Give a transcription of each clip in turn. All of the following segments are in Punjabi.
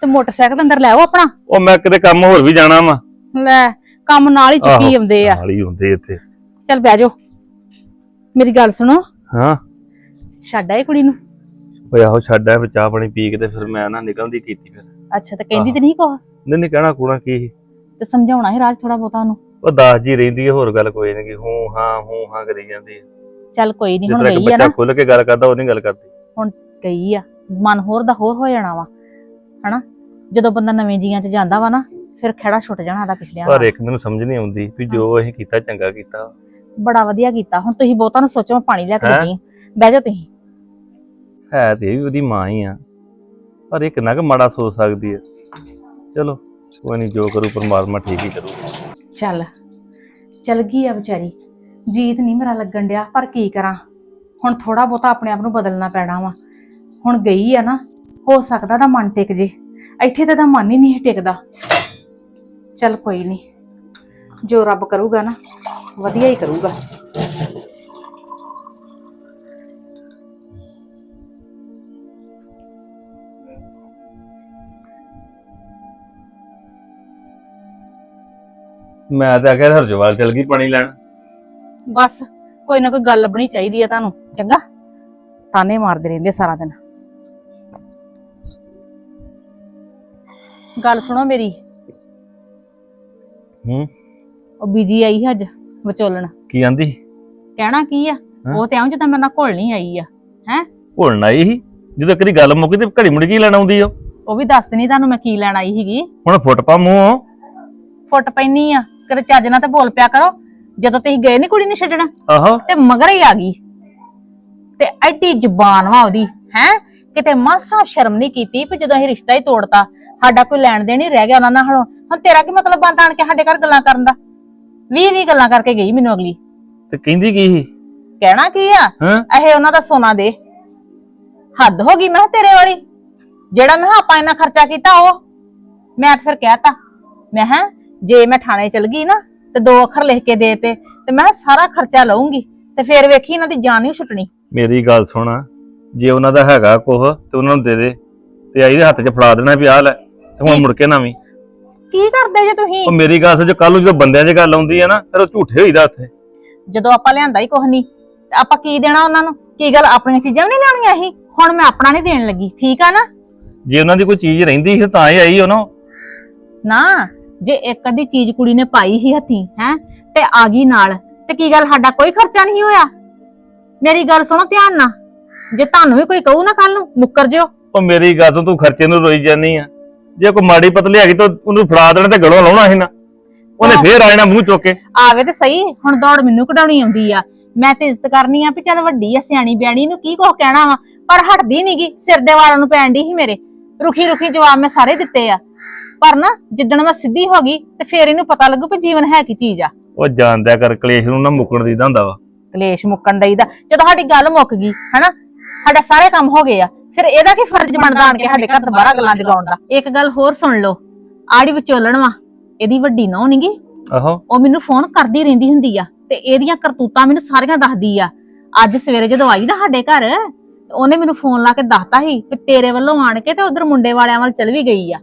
ਤੇ ਮੋਟਰਸਾਈਕਲ ਅੰਦਰ ਲੈ ਆਓ ਆਪਣਾ। ਉਹ ਮੈਂ ਕਿਤੇ ਕੰਮ ਹੋਰ ਵੀ ਜਾਣਾ ਵਾ। ਲੈ ਕੰਮ ਨਾਲ ਹੀ ਚੁੱਕੀ ਆਉਂਦੇ ਆ। ਨਾਲ ਹੀ ਹੁੰਦੇ ਇੱਥੇ। ਚੱਲ ਬਹਿ ਜਾਓ। ਮੇਰੀ ਗੱਲ ਸੁਣੋ। ਹਾਂ। ਛੱਡ ਆਏ ਕੁੜੀ ਨੂੰ? ਓਏ ਆਹੋ ਛੱਡ ਆ ਚਾਹ ਪਾਣੀ ਪੀ ਕੇ ਤੇ ਫਿਰ ਮੈਂ ਨਾ ਨਿਕਲਦੀ ਕੀਤੀ ਫਿਰ। ਅੱਛਾ ਤੇ ਕਹਿੰਦੀ ਤੇ ਨਹੀਂ ਕੁਛ? ਨਹੀਂ ਨਹੀਂ ਕਹਿਣਾ ਕੂਣਾ ਕੀ ਸੀ। ਤੇ ਸਮਝਾਉਣਾ ਹੈ ਰਾਜ ਥੋੜਾ ਬਹੁਤਾ ਉਹਨੂੰ? ਉਹ ਦਾਸ ਜੀ ਰਹਿੰਦੀ ਹੈ ਹੋਰ ਗੱਲ ਕੋਈ ਨਹੀਂ ਹੂੰ ਹਾਂ ਹੂੰ ਹਾਂ ਕਰੀ ਜਾਂਦੀ ਹੈ ਚੱਲ ਕੋਈ ਨਹੀਂ ਹੁਣ ਇੱਕ ਗਈ ਆ ਬੱਚਾ ਨਾ। ਖੁੱਲ ਕੇ ਗੱਲ ਕਰਦਾ ਉਹ ਨਹੀਂ ਗੱਲ ਕਰਦੀ। ਗਈ ਆ। ਮਨ ਹੋਰ ਦਾ ਹੋਰ ਹੋ ਜਾਣਾ ਵਾ। ਹਨਾ? ਜਦੋਂ ਬੰਦਾ ਨਵੇਂ ਜੀਆਂ 'ਚ ਜਾਂਦਾ ਵਾ ਨਾ ਫਿਰ ਖੜਾ ਛੁੱਟ ਜਾਣਾ ਦਾ ਪਿਛਲਿਆਂ ਪਰ ਇੱਕ ਮੈਨੂੰ ਸਮਝ ਨਹੀਂ ਆਉਂਦੀ ਵੀ ਜੋ ਅਸੀਂ ਕੀਤਾ ਚੰਗਾ ਕੀਤਾ। ਬੜਾ ਵਧੀਆ ਕੀਤਾ। ਹੁਣ ਤੁਸੀਂ ਬਹੁਤਾ ਨਾ ਸੋਚੋ ਮੈਂ ਪਾਣੀ ਲੈ ਕੇ ਹੈਂ? ਬਹਿ ਜਾਓ ਤੁਸੀਂ। ਹੈ ਤੇ ਇਹ ਵੀ ਉਹਦੀ ਮਾਂ ਹੀ ਆ। ਪਰ ਇਹ ਕਿੰਨਾ ਕੁ ਮਾੜਾ ਸੋਚ ਸਕਦੀ ਹੈ ਚਲੋ ਕੋਈ ਨਹੀਂ ਜੋ ਕਰੂ ਪਰਮਾਤਮਾ ਠੀਕ ਹੀ ਕਰੂ। ਚੱਲ ਚਲ ਗਈ ਆ ਵਿਚਾਰੀ। ਜੀਤ ਨਹੀਂ ਮੇਰਾ ਲੱਗਣ ਡਿਆ ਪਰ ਕੀ ਕਰਾਂ? ਹੁਣ ਥੋੜਾ ਬਹੁਤਾ ਆਪਣੇ ਆਪ ਨੂੰ ਬਦਲਣਾ ਪੈਣਾ ਵਾ। ਹੁਣ ਗਈ ਆ ਨਾ ਹੋ ਸਕਦਾ ਦਾ ਮਨ ਟਿਕ ਜੇ। ਇੱਥੇ ਤਾਂ ਦਾ ਮਨ ਹੀ ਨਹੀਂ ਟਿਕਦਾ। ਚੱਲ ਕੋਈ ਨਹੀਂ। ਜੋ ਰੱਬ ਕਰੂਗਾ ਨਾ ਵਧੀਆ ਹੀ ਕਰੂਗਾ। ਮੈਂ ਤਾਂ ਆਖਿਆ ਹਰਜਵਾਲ ਚਲ ਗਈ ਪਾਣੀ ਲੈਣ। ਬਸ ਕੋਈ ਨਾ ਕੋਈ ਗੱਲ ਲੱਭਣੀ ਚਾਹੀਦੀ ਆ ਤੁਹਾਨੂੰ। ਚੰਗਾ? ਤਾਨੇ ਮਾਰਦੇ ਰਹਿੰਦੇ ਸਾਰਾ ਦਿਨ। ਗੱਲ ਸੁਣੋ ਮੇਰੀ। ਹੂੰ। ਉਹ ਬੀਜੀ ਆਈ ਸੀ ਅੱਜ ਵਿਚੋਲਣ। ਕੀ ਆਂਦੀ ਕਹਿਣਾ ਕੀ ਆ? ਹੈਂ? ਉਹ ਤੇ ਆਉਂ ਜਿੱਦਾਂ ਮੇਰੇ ਨਾਲ ਘੁਲ ਨਹੀਂ ਆਈ ਆ। ਭੁੱਲਣ ਆਈ ਸੀ? ਜਦੋਂ ਕਦੀ ਗੱਲ ਮੁੱਕੀ ਤੇ ਘੜੀ ਮੁੜ ਕੀ ਲੈਣ ਆਉਂਦੀ ਉਹ? ਉਹ ਵੀ ਦੱਸ ਨਹੀਂ ਤੁਹਾਨੂੰ ਮੈਂ ਕੀ ਲੈਣ ਆਈ ਸੀਗੀ। ਹੁਣ ਫੁੱਟ ਪਾ ਮੂੰਹ ਫੁੱਟ ਪੈਣੀ ਆ। ਕਦੇ ਚੱਜ ਨਾਲ ਤੇ ਬੋਲ ਪਿਆ ਕਰੋ। ਜਦੋਂ ਤੁਸੀਂ ਗਏ ਨਹੀਂ ਕੁੜੀ ਨੂੰ ਛੱਡਣਾ ਆਹੋ। ਤੇ ਮਗਰ ਹੀ ਆ ਗਈ। ਤੇ ਐਡੀ ਜ਼ੁਬਾਨ ਵਾ ਉਹਦੀ ਹੈ? ਕਿਤੇ ਮਾਸਾ ਸ਼ਰਮ ਨਹੀਂ ਕੀਤੀ ਵੀ ਜਦੋਂ ਅਸੀਂ ਰਿਸ਼ਤਾ ਹੀ ਤੋੜਤਾ ਸਾਡਾ ਕੋਈ ਲੈਣ ਦੇਣ ਹੀ ਰਹਿ ਗਿਆ ਉਹਨਾਂ ਨਾਲ ਹੁਣ। ਹੁਣ ਤੇਰਾ ਕੀ ਮਤਲਬ ਬੰਦ ਆਣ ਕੇ ਸਾਡੇ ਘਰ ਗੱਲਾਂ ਕਰਨ ਦਾ? ਵੀਹ ਵੀਹ ਗੱਲਾਂ ਕਰਕੇ ਗਈ ਮੈਨੂੰ ਅਗਲੀ। ਤੇ ਕਹਿੰਦੀ ਕੀ ਸੀ? ਕਹਿਣਾ ਕੀ ਆ? ਹਾਂ? ਇਹ ਉਹਨਾਂ ਦਾ ਸੋਨਾ ਦੇ। ਹੱਦ ਹੋ ਗਈ ਮੈਂ ਕਿਹਾ ਤੇਰੇ ਵਾਲੀ। ਜਿਹੜਾ ਮੈਂ ਕਿਹਾ ਆਪਾਂ ਇੰਨਾ ਖਰਚਾ ਕੀਤਾ ਉਹ। ਮੈਂ ਤਾਂ ਫਿਰ ਕਹਿਤਾ। ਮੈਂ ਹਾਂ ਜੇ ਮੈਂ ਥਾਣੇ ਚਲ ਗਈ ਨਾ ਤੇ ਦੋ ਅੱਖਰ ਲਿਖ ਕੇ ਦੇ ਤੇ ਤੇ ਮੈਂ ਕਿਹਾ ਸਾਰਾ ਖਰਚਾ ਲਵਾਂਗੀ ਤੇ ਫਿਰ ਵੇਖੀ ਇਹਨਾਂ ਦੀ ਜਾਨ ਨਹੀਂ ਛੁੱਟਣੀ। ਮੇਰੀ ਗੱਲ ਸੁਣ। ਜੇ ਉਹਨਾਂ ਦਾ ਹੈਗਾ ਕੁਝ ਤੇ ਉਹਨਾਂ ਨੂੰ ਦੇ ਦੇ। ਤੇ ਆਈ ਦੇ ਹੱਥ 'ਚ ਫੜਾ ਦੇਣਾ ਵੀ ਆਹ ਲੈ। ਤੇ ਹੁਣ ਮੁੜ ਕੇ ਨਾ ਵੀ ਕੀ ਕਰਦੇ ਜੇ ਤੁਸੀਂ? ਉਹ ਮੇਰੀ ਗੱਲ ਸੋਚ ਕੱਲ ਨੂੰ ਜਦੋਂ ਬੰਦਿਆਂ 'ਚ ਗੱਲ ਆਉਂਦੀ ਹੈ ਨਾ ਫਿਰ ਉਹ ਝੂਠੇ ਹੋਈਦਾ ਉੱਥੇ। ਜਦੋਂ ਆਪਾਂ ਲਿਆਂਦਾ ਹੀ ਕੁਝ ਨਹੀਂ ਤੇ ਆਪਾਂ ਕੀ ਦੇਣਾ ਉਹਨਾਂ ਨੂੰ? ਕੀ ਗੱਲ ਆਪਣੀਆਂ ਚੀਜ਼ਾਂ ਨਹੀਂ ਲੈਣੀਆਂ ਸੀ ਹੁਣ ਮੈਂ ਆਪਣਾ ਨਹੀਂ ਦੇਣ ਲੱਗੀ ਠੀਕ ਆ ਨਾ? ਜੇ ਉਹਨਾਂ ਦੀ ਕੋਈ ਚੀਜ਼ ਰਹਿੰਦੀ ਸੀ ਤਾਂ ਹੀ ਆਈ ਉਹਨੂੰ। ਨਾ ਜੇ ਇੱਕ ਅੱਧੀ ਚੀਜ਼ ਕੁੜੀ ਨੇ ਪਾਈ ਸੀ ਹੱਥੀ ਹੈ ਤੇ ਆ ਗਈ ਨਾਲ ਤੇ ਕੀ ਗੱਲ ਸਾਡਾ ਕੋਈ ਖਰਚਾ ਨਹੀਂ ਹੋਇਆ? ਮੇਰੀ ਗੱਲ ਸੁਣੋ ਧਿਆਨ ਨਾਲ। ਜੇ ਤੁਹਾਨੂੰ ਵੀ ਕੋਈ ਕਹੂ ਨਾ ਕੱਲ ਨੂੰ ਮੁੱਕਰ ਜਿਓ। ਉਹ ਮੇਰੀ ਗੱਲ ਤੋਂ ਤੂੰ ਖਰਚੇ ਨੂੰ ਰੋਈ ਜਾਨੀ ਆ। ਜੇ ਕੋਈ ਮਾੜੀ ਪਤਲੀ ਹੈਗੀ ਤਾਂ ਉਹਨੂੰ ਫੜਾ ਦੇਣਾ ਤੇ ਗਲੋਂ ਲਾਉਣਾ ਸੀ ਨਾ। ਉਹਨੇ। ਫੇਰ ਆ ਜਾਣਾ ਮੂੰਹ ਚੁੱਕ ਕੇ। ਆਵੇ ਤੇ ਸਹੀ ਹੁਣ ਦੌੜ ਮੈਨੂੰ ਕਢਾਉਣੀ ਆਉਂਦੀ ਆ। ਮੈਂ ਤੇ ਇੱਜ਼ਤ ਕਰਨੀ ਆ ਵੀ ਚੱਲ ਵੱਡੀ ਆ ਸਿਆਣੀ ਬਿਆਣੀ ਨੂੰ ਕੀ ਕੁਛ ਕਹਿਣਾ ਵਾ ਪਰ ਹਟਦੀ ਨਹੀਂਗੀ ਸਿਰ ਦੇ ਵਾਲਾਂ ਨੂੰ ਪੈਣ ਦੀ ਸੀ ਮੇਰੇ। ਰੁਖੀ ਰੁਖੀ ਜਵਾਬ ਮੈਂ ਸਾਰੇ ਦਿੱਤੇ ਆ। ਪਰ ਨਾ ਜਿੱਦਣ ਮੈਂ ਸਿੱਧੀ ਹੋ ਗਈ ਤੇ ਫੇਰ ਇਹਨੂੰ ਪਤਾ ਲੱਗੂ ਵੀ ਜੀਵਨ ਹੈ ਕੀ ਚੀਜ਼ ਆ। ਉਹ ਜਾਣਦਿਆ ਕਰ ਕਲੇਸ਼ ਨੂੰ ਨਾ ਮੁੱਕਣ ਦੀਦਾ ਹੁੰਦਾ ਵਾ। ਕਲੇਸ਼ ਮੁੱਕਣ ਦਈਦਾ। ਜਦੋਂ ਸਾਡੀ ਗੱਲ ਮੁੱਕ ਗਈ ਹਨਾ ਸਾਡਾ ਸਾਰੇ ਕੰਮ ਹੋ ਗਏ ਆ। ਫਿਰ ਇਹਦਾ ਕੀ ਫਰਜ਼ ਬਣਦਾ ਆਣ ਕੇ ਸਾਡੇ ਘਰ ਦੁਬਾਰਾ ਗੱਲਾਂ ਜਗਾਉਣ ਦਾ? ਇੱਕ ਗੱਲ ਹੋਰ ਸੁਣ ਲਓ ਆੜੀ ਵਿਚੋਲਣ ਵਾ ਇਹਦੀ ਵੱਡੀ ਨੌ ਨਹੀਂਗੀ ਆਹੋ। ਉਹ ਮੈਨੂੰ ਫੋਨ ਕਰਦੀ ਰਹਿੰਦੀ ਹੁੰਦੀ ਆ ਤੇ ਇਹਦੀਆਂ ਕਰਤੂਤਾਂ ਮੈਨੂੰ ਸਾਰੀਆਂ ਦੱਸਦੀ ਆ। ਅੱਜ ਸਵੇਰੇ ਜਦੋਂ ਆਈ ਨਾ ਸਾਡੇ ਘਰ ਤੇ ਉਹਨੇ ਮੈਨੂੰ ਫੋਨ ਲਾ ਕੇ ਦੱਸਤਾ ਸੀ ਕਿ ਤੇਰੇ ਵੱਲੋਂ ਆਣ ਕੇ ਤੇ ਉਧਰ ਮੁੰਡੇ ਵਾਲਿਆਂ ਵੱਲ ਚਲ ਵੀ ਗਈ ਆ।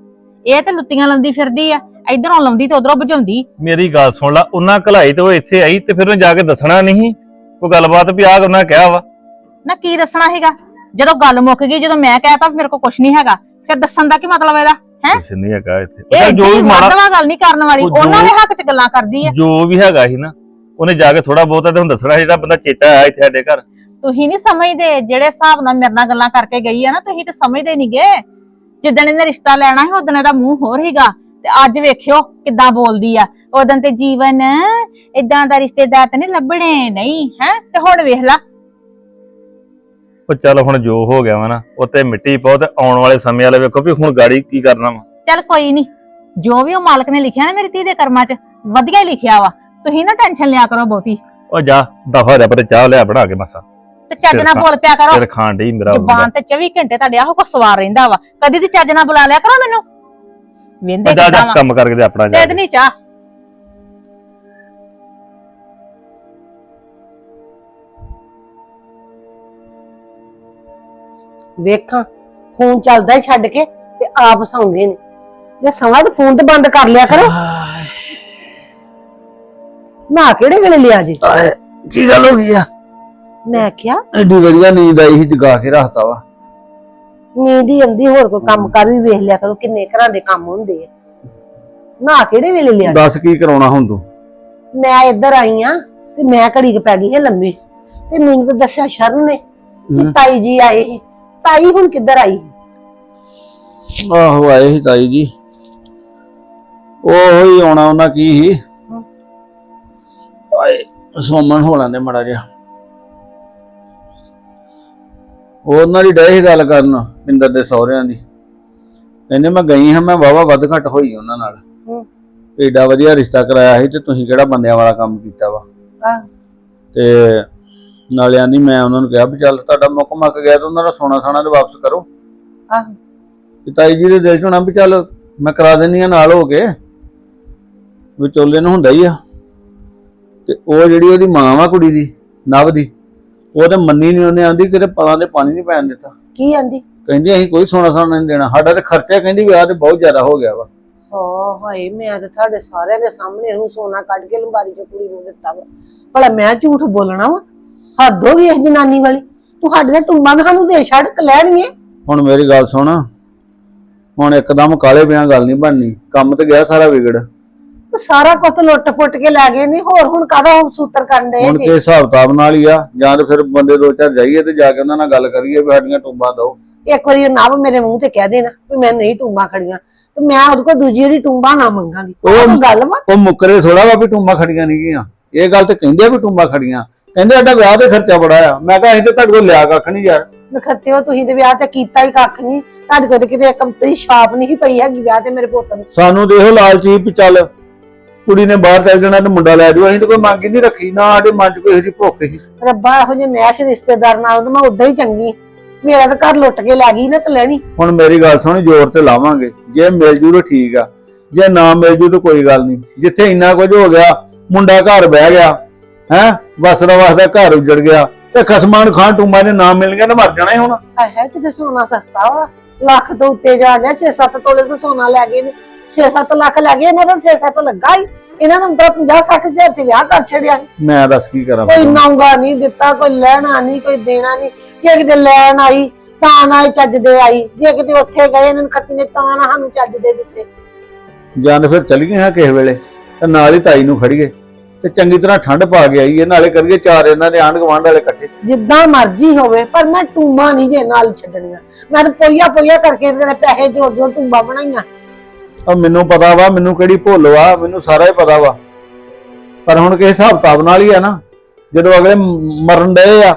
ਇਹ ਤੇ ਲੁੱਤੀਆਂ ਲਾਉਂਦੀ ਫਿਰਦੀ ਆ ਇਧਰੋਂ ਲਾਉਂਦੀ ਤੇ ਉਧਰੋਂ ਭਜਾਉਂਦੀ। ਮੇਰੀ ਗੱਲ ਸੁਣ ਲਾ ਉਹਨਾਂ ਕਲਾਈ ਤੇ ਉਹ ਇੱਥੇ ਆਈ ਤੇ ਫਿਰ ਉਹਨੇ ਜਾ ਕੇ ਦੱਸਣਾ ਨਹੀਂ ਕੋਈ ਗੱਲਬਾਤ ਵੀ ਆਹ ਉਹਨਾਂ ਕਿਹਾ ਵਾ। ਨਾ ਕੀ ਦੱਸਣਾ ਹੈਗਾ ਜਦੋਂ ਗੱਲ ਮੁੱਕ ਗਈ ਜਦੋਂ ਮੈਂ ਕਹਿਤਾ ਮੇਰੇ ਕੋਲ ਕੁਝ ਨਹੀਂ ਹੈਗਾ ਫਿਰ ਦੱਸਣ ਦਾ ਕੀ ਮਤਲਬ ਇਹਦਾ ਹੈ? ਕੁਛ ਨਹੀਂ ਹੈਗਾ ਇੱਥੇ। ਇਹ ਜੋ ਵੀ ਮਾੜਾ ਗੱਲ ਨਹੀਂ ਕਰਨ ਵਾਲੀ ਉਹ ਜੋ- ਉਹਨਾਂ ਦੇ ਹੱਕ 'ਚ ਗੱਲਾਂ ਕਰਦੀ ਆ ਜੋ ਵੀ ਹੈਗਾ ਸੀ ਨਾ ਉਹਨੇ ਜਾ ਕੇ ਥੋੜਾ ਬਹੁਤਾ ਤੇ ਹੁਣ ਦੱਸਣਾ ਸੀ, ਜਿਹੜਾ ਬੰਦਾ ਚੇਤਾ ਆਇਆ ਇੱਥੇ ਸਾਡੇ ਘਰ। ਤੁਸੀਂ ਨਹੀਂ ਸਮਝਦੇ ਜਿਹੜੇ ਹਿਸਾਬ ਨਾਲ ਮੇਰੇ ਨਾਲ ਗੱਲਾਂ ਕਰਕੇ ਗਈ ਆ ਨਾ ਤੁਸੀਂ ਤੇ ਸਮਝਦੇ ਨਹੀਂਗੇ ਜਿੱਦਣ ਇਹਨੇ ਰਿਸ਼ਤਾ ਲੈਣਾ ਸੀ ਉਦੋਂ ਇਹਦਾ ਮੂੰਹ ਹੋਰ ਹੀਗਾ ਤੇ ਅੱਜ ਵੇਖਿਓ ਕਿੱਦਾਂ ਬੋਲਦੀ ਆ। ਉਦੋਂ ਤੇ ਜੀਵਨ ਇਦਾਂ ਦਾ ਰਿਸ਼ਤੇਦਾਰ ਤੇ ਨਹੀਂ ਲੱਭਣੇ ਨਹੀਂ ਹੈ? ਤੇ ਹੁਣ ਵੇਖ ਲਾ ਉਹ ਚੱਲ ਹੁਣ ਜੋ ਹੋ ਗਿਆ ਵਾ ਨਾ ਉੱਤੇ ਮਿੱਟੀ ਪਾਓ ਤੇ ਆਉਣ ਵਾਲੇ ਸਮੇਂ ਵਾਲੇ ਵੇਖੋ ਵੀ ਹੁਣ ਗਾੜੀ ਕੀ ਕਰਨਾ ਵਾ। ਚੱਲ ਕੋਈ ਨਹੀਂ ਜੋ ਵੀ ਉਹ ਮਾਲਕ ਨੇ ਲਿਖਿਆ ਨਾ ਮੇਰੀ ਧੀ ਦੇ ਕਰਮਾਂ 'ਚ ਵਧੀਆ ਹੀ ਲਿਖਿਆ ਵਾ। ਤੁਸੀਂ ਨਾ ਟੈਨਸ਼ਨ ਲਿਆ ਕਰੋ ਬਹੁਤੀ। ਉਹ ਜਾ ਦਫਾ ਜਾ ਪਰ ਚਾਹ ਲਿਆ ਬਣਾ ਕੇ ਮਸਾ। ਤੇ ਚੱਜ ਨਾਲ ਬੋਲ ਪਿਆ ਕਰੋ। ਫਿਰ ਖਾਣ ਡਈ ਮੇਰਾ ਜ਼ਬਾਨ ਤੇ 24 ਘੰਟੇ ਤੁਹਾਡੇ ਆਹੋ ਕੋ ਸਵਾਰ ਰਹਿੰਦਾ ਵਾ। ਕਦੀ ਤੇ ਚੱਜ ਨਾਲ ਬੁਲਾ ਲਿਆ ਕਰੋ ਮੈਨੂੰ। ਵੇਂਦੇ ਉਹ ਜਾ ਜਾ ਕਿੱਦਾਂ ਵਾ? ਕੰਮ ਕਰਕੇ ਤੇ ਆਪਣਾ ਜਾ ਦੇ ਦੇਣੀ ਚਾਹ। ਵੇਖਾਂ ਫੋਨ ਚੱਲਦਾ ਹੀ ਛੱਡ ਕੇ ਤੇ ਆਪ ਸੌਂਦੇ ਨੇ। ਜੇ ਸਮਾਂ ਤੇ ਫੋਨ ਤੇ ਬੰਦ ਕਰ ਲਿਆ ਕਰੋ। ਨਾ ਕਿਹੜੇ ਵੇਲੇ ਲਿਆ ਜੀ? ਕੀ ਗੱਲ ਹੋ ਗਈ ਆ? ਮੈਂ ਕਿਹਾ ਐਡੀ ਵਧੀਆ ਨੀਂਦ ਆਈ ਸੀ ਜਗਾ ਕੇ ਰੱਖਤਾ ਵਾ। ਨੀਂਦ ਹੀ ਆਉਂਦੀ ਹੋਰ ਕੋਈ ਕੰਮ ਕਰ ਵੀ ਵੇਖ ਲਿਆ ਕਰੋ ਕਿੰਨੇ ਘਰਾਂ ਦੇ ਕੰਮ ਹੁੰਦੇ ਆ। ਨਾ ਕਿਹੜੇ ਵੇਲੇ ਲਿਆ ਦੱਸ ਕੀ ਕਰਾਉਣਾ ਹੁਣ ਤੂੰ? ਮੈਂ ਇੱਧਰ ਆਈ ਆ ਤੇ ਮੈਂ ਘੜੀ ਕੁ ਪੈ ਗਈ ਹੈ ਲੰਮੀ। ਤੇ ਮੈਨੂੰ ਤਾਂ ਦੱਸਿਆ ਸ਼ਰਨ ਨੇ ਕਿ। ਤਾਈ ਜੀ ਆਏ ਸੀ। ਤਾਈ ਹੁਣ ਕਿੱਧਰ ਆਈ? ਆਹੋ ਆਏ ਸੀ ਤਾਈ ਜੀ। ਉਹ ਹੀ ਆਉਣਾ ਉਹਨਾਂ ਕੀ ਸੀ। ਆਏ ਸੋਮਨ ਹੋਲਾਂ ਦੇ ਮੜਾ ਜਿਹਾ। ਉਹ ਉਹਨਾਂ ਦੀ ਸੀ ਗੱਲ ਕਰਨ ਪਿੰਦਰ ਦੇ ਸਹੁਰਿਆਂ ਦੀ। ਕਹਿੰਦੇ ਮੈਂ ਗਈ ਹਾਂ ਮੈਂ ਵਾਵਾ ਵੱਧ ਘੱਟ ਹੋਈ ਉਹਨਾਂ ਨਾਲ। ਏਡਾ ਵਧੀਆ ਰਿਸ਼ਤਾ ਕਰਾਇਆ ਸੀ ਤੇ ਤੁਸੀਂ ਕਿਹੜਾ ਬੰਦਿਆਂ ਵਾਲਾ ਕੰਮ ਕੀਤਾ ਵਾ। ਤੇ ਨਾਲਿਆਂ ਦੀ ਮੈਂ ਉਹਨਾਂ ਨੂੰ ਕਿਹਾ ਵੀ ਚੱਲ ਤੁਹਾਡਾ ਮੁੱਕ ਮੱਕ ਗਿਆ ਤੇ ਉਹਨਾਂ ਦਾ ਸੋਨਾ ਸਾਨਾ ਤੇ ਵਾਪਸ ਕਰੋ। ਆਹ। ਤੇ ਤਾਈ ਜੀ ਦੇ ਦਿਲ ਚ ਹੋਣਾ ਵੀ ਚੱਲ ਮੈਂ ਕਰਾ ਦਿੰਨੀ ਆ ਨਾਲ ਹੋ ਕੇ। ਵਿਚੋਲੇ ਨੂੰ ਹੁੰਦਾ ਹੀ ਆ। ਤੇ ਉਹ ਜਿਹੜੀ ਉਹਦੀ ਮਾਂ ਵਾ ਕੁੜੀ ਦੀ ਨਵ ਦੀ ਉਹ ਤੇ ਮੰਨੀ ਨਹੀਂ ਉਹਨੇ ਆਂਦੀ ਕਿਤੇ ਪਲਾਂ ਦੇ ਪਾਣੀ ਨਹੀਂ ਪੈਣ ਦਿੱਤਾ। ਕੀ ਆਂਦੀ? ਕਹਿੰਦੀ ਅਸੀਂ ਕੋਈ ਸੋਨਾ ਸਾਨਾ ਨਹੀਂ ਦੇਣਾ ਸਾਡਾ ਤੇ ਖਰਚਾ ਕਹਿੰਦੀ ਵਿਆਹ ਤੇ ਬਹੁਤ ਜ਼ਿਆਦਾ ਹੋ ਗਿਆ ਵਾ। ਓ ਹਾਏ ਮੈਂ ਤੇ ਤੁਹਾਡੇ ਸਾਰਿਆਂ ਦੇ ਸਾਹਮਣੇ ਉਹਨੂੰ ਸੋਨਾ ਕੱਢ ਕੇ ਲੰਬਾਰੀ ਚ ਕੁੜੀ ਨੂੰ ਦਿੱਤਾ ਵਾ। ਭਲਾ ਮੈਂ ਝੂਠ ਬੋਲਣਾ ਵਾ? ਹੱਦ ਹੋ ਗਈ ਇਸ ਜਨਾਨੀ ਵਾਲੀ। ਤੂੰ ਸਾਡੀਆਂ ਟੁੰਬਾਂ ਤਾਂ ਸਾਨੂੰ ਦੇ ਛੱਡ ਕੇ ਲੈਣਗੇ ਹੁਣ ਮੇਰੀ ਗੱਲ ਸੁਣ। ਹੁਣ ਇੱਕਦਮ ਕਾਲੇ ਬਿਆਂ ਗੱਲ ਨਹੀਂ ਬਣਨੀ। ਕੰਮ ਤੇ ਗਿਆ ਸਾਰਾ ਵਿਗੜ। ਤੇ ਸਾਰਾ ਕੁਝ ਲੁੱਟ ਪੁੱਟ ਕੇ ਲੈ ਗਏ ਨੇ ਹੋਰ ਹੁਣ ਕਾਹਦਾ ਹੁਣ ਸੂਤਰ ਕਰਨ ਦੇ ਹੁਣ ਕੇ ਹਿਸਾਬ ਕਿਤਾਬ ਨਾਲ ਹੀ ਆ? ਜਾਂ ਤੇ ਫਿਰ ਬੰਦੇ ਦੋ ਚਾਰ ਜਾਈਏ ਤੇ ਜਾ ਕੇ ਉਹਨਾਂ ਨਾਲ ਗੱਲ ਕਰੀਏ ਵੀ ਸਾਡੀਆਂ ਟੁੰਬਾਂ ਦਿਓ ਇੱਕ ਵਾਰੀ ਉਹ ਨਵ ਮੇਰੇ ਮੂੰਹ ਤੇ ਕਹਿ ਦੇਣਾ ਵੀ ਮੈਂ ਨਹੀਂ ਟੁੰਬਾਂ ਖੜੀਆਂ। ਤੇ ਮੈਂ ਉਹਦੇ ਕੋਲ ਦੂਜੀ ਵਾਰੀ ਟੁੰਬਾਂ ਨਾ ਮੰਗਾਂਗੀ। ਉਹ- ਗੱਲ ਵਾ? ਉਹ ਮੁੱਕਰੇ ਥੋੜਾ ਵਾ ਵੀ ਟੁੰਬਾਂ ਖੜੀਆਂ ਨਹੀਂ ਗਈਆਂ। ਇਹ ਗੱਲ ਤੇ ਕਹਿੰਦੇ ਆ ਵੀ ਟੁੰਬਾਂ ਖੜੀਆਂ। ਕਹਿੰਦੇ ਸਾਡਾ ਵਿਆਹ ਤੇ ਖਰਚਾ ਬੜਾ ਆ। ਮੈਂ ਕਿਹਾ ਅਸੀਂ ਤੇ ਤੁਹਾਡੇ ਕੋਲ ਲਿਆ ਕੱਖ ਨਹੀਂ ਯਾਰ। ਨਖੱਤੇ ਹੋ ਤੁਸੀਂ ਤੇ ਵਿਆਹ ਤੇ ਕੀਤਾ ਹੀ ਕੱਖ ਨਹੀਂ ਤੁਹਾਡੇ ਕੋਲ ਤੇ ਕਿਤੇ ਕੰਪਨੀ ਛਾਪ ਨਹੀਂ ਸੀ ਪਈ ਹੈਗੀ ਵਿਆਹ ਤੇ ਮੇਰੇ ਪੁੱਤ ਨੂੰ। ਸਾਨੂੰ ਇਹੋ ਲਾਲਚੀ ਵੀ ਚੱਲ ਕੁੜੀ ਨੇ ਬਾਹਰ ਚੱਲ ਜਾਣਾ ਤੇ ਮੁੰਡਾ ਲੈ ਜਾਓ ਅਸੀਂ ਤਾਂ ਕੋਈ ਮੰਗ ਹੀ ਨਹੀਂ ਰੱਖੀ। ਨਾ ਸਾਡੇ ਮਨ 'ਚ ਕੋਈ ਇਹੋ ਜਿਹੀ ਭੁੱਖ ਸੀ। ਰੱਬਾ ਇਹੋ ਜਿਹੇ ਨੈਸ਼ ਰਿਸ਼ਤੇਦਾਰ ਨਾਲ ਤਾਂ ਮੈਂ ਉਦਾਂ ਹੀ ਚੰਗੀ। ਮੇਰਾ ਤਾਂ ਘਰ ਲੁੱਟ ਕੇ ਲੈ ਗਈ ਨਾ ਤੇ ਲੈਣੀ ਹੁਣ ਮੇਰੀ ਗੱਲ ਸੁਣ ਜ਼ੋਰ ਤੇ ਲਾਵਾਂਗੇ। ਜੇ ਮਿਲ ਜੂ ਤਾਂ ਠੀਕ ਆ। ਜੇ ਨਾ ਮਿਲ ਜੂ ਤਾਂ ਕੋਈ ਗੱਲ ਨਹੀਂ ਜਿੱਥੇ ਇੰਨਾ ਕੁਝ ਹੋ ਗਿਆ ਮੁੰਡਾ ਘਰ ਬਹਿ ਗਿਆ ਹੈ ਵਸਦਾ ਵਸਦਾ ਘਰ ਉਜੜ ਗਿਆ ਤੇ ਖਸਮਾਂ ਨੂੰ ਖਾਣ ਟੁੰਬਾਂ ਨੇ ਨਾ ਮਿਲਣਗੇ ਨਾ ਮਰ ਜਾਣਾ ਹੀ ਹੁਣ। ਹਾਏ ਕਿਤੇ ਸੋਨਾ ਸਸਤਾ ਵਾ। ਲੱਖ ਤੋਂ ਉੱਤੇ ਜਾ ਗਿਆ 6-7 ਤੋਲੇ ਦਾ ਸੋਨਾ ਲੈ ਗਏ ਨੇ। 6-7 ਲੱਖ ਲੈ ਗਏ ਇਹਨਾਂ ਦਾ 6-7 ਲੱਗਾ ਹੀ। ਇਹਨਾਂ ਨੂੰ ਤਾਂ 50-60 ਹਜ਼ਾਰ ਚ ਵਿਆਹ ਕਰ ਛੱਡਿਆ ਸੀ। ਮੈਂ ਦੱਸ ਕੀ ਕਰਾਂ ਕੋਈ? ਨੌਂਗਾ ਨਹੀਂ ਦਿੱਤਾ ਕੋਈ ਲੈਣਾ ਨਹੀਂ ਕੋਈ ਦੇਣਾ ਨਹੀਂ। ਜੇ ਕਿਤੇ ਲੈਣ ਆਈ ਤਾਂ ਨਾ ਹੀ ਚੱਜ ਦੇ ਆਈ। ਜੇ ਕਿਤੇ ਉੱਥੇ ਗਏ ਇਹਨਾਂ ਨੂੰ ਖੱਤੀ ਨੇ ਤਾਂ ਨਾ ਸਾਨੂੰ ਚੱਜ ਦੇ ਦਿੱਤੇ। ਜਾਂ ਤਾਂ ਫਿਰ ਚੱਲ ਗਏ ਹਾਂ ਕਿਸੇ ਵੇਲੇ ਤੇ ਨਾਲ ਹੀ ਤਾਈ ਨੂੰ ਖੜੀਏ। ਤੇ ਚੰਗੀ ਤਰ੍ਹਾਂ ਠੰਡ ਪਾ ਕੇ ਆਈਏ ਨਾਲੇ ਕਰੀਏ ਚਾਰ ਇਹਨਾਂ ਦੇ ਆਂਢ ਗੁਆਂਢ ਵਾਲੇ ਇਕੱਠੇ। ਜਿੱਦਾਂ ਮਰਜ਼ੀ ਹੋਵੇ ਪਰ ਮੈਂ ਟੂਮਾ ਨਹੀਂ ਜੇ ਨਾਲ ਛੱਡਣੀਆਂ। ਮੈਂ ਤਾਂ ਪੋਈਆ ਪੋਈਆ ਕਰਕੇ ਇਹਦੇ ਨਾਲ ਪੈਸੇ ਜੋੜ ਜੋੜ ਟੂੰਬਾ ਬਣਾਈਆਂ। ਆ ਮੈਨੂੰ ਪਤਾ ਵਾ ਮੈਨੂੰ ਕਿਹੜੀ ਭੁੱਲ ਵਾ ਮੈਨੂੰ ਸਾਰਾ ਹੀ ਪਤਾ ਵਾ। ਪਰ ਹੁਣ ਕਿਸੇ ਹਿਸਾਬ ਕਿਤਾਬ ਨਾਲ ਹੀ ਆ ਨਾ ਜਦੋਂ ਅਗਲੇ ਮਰਨ ਡਏ ਆ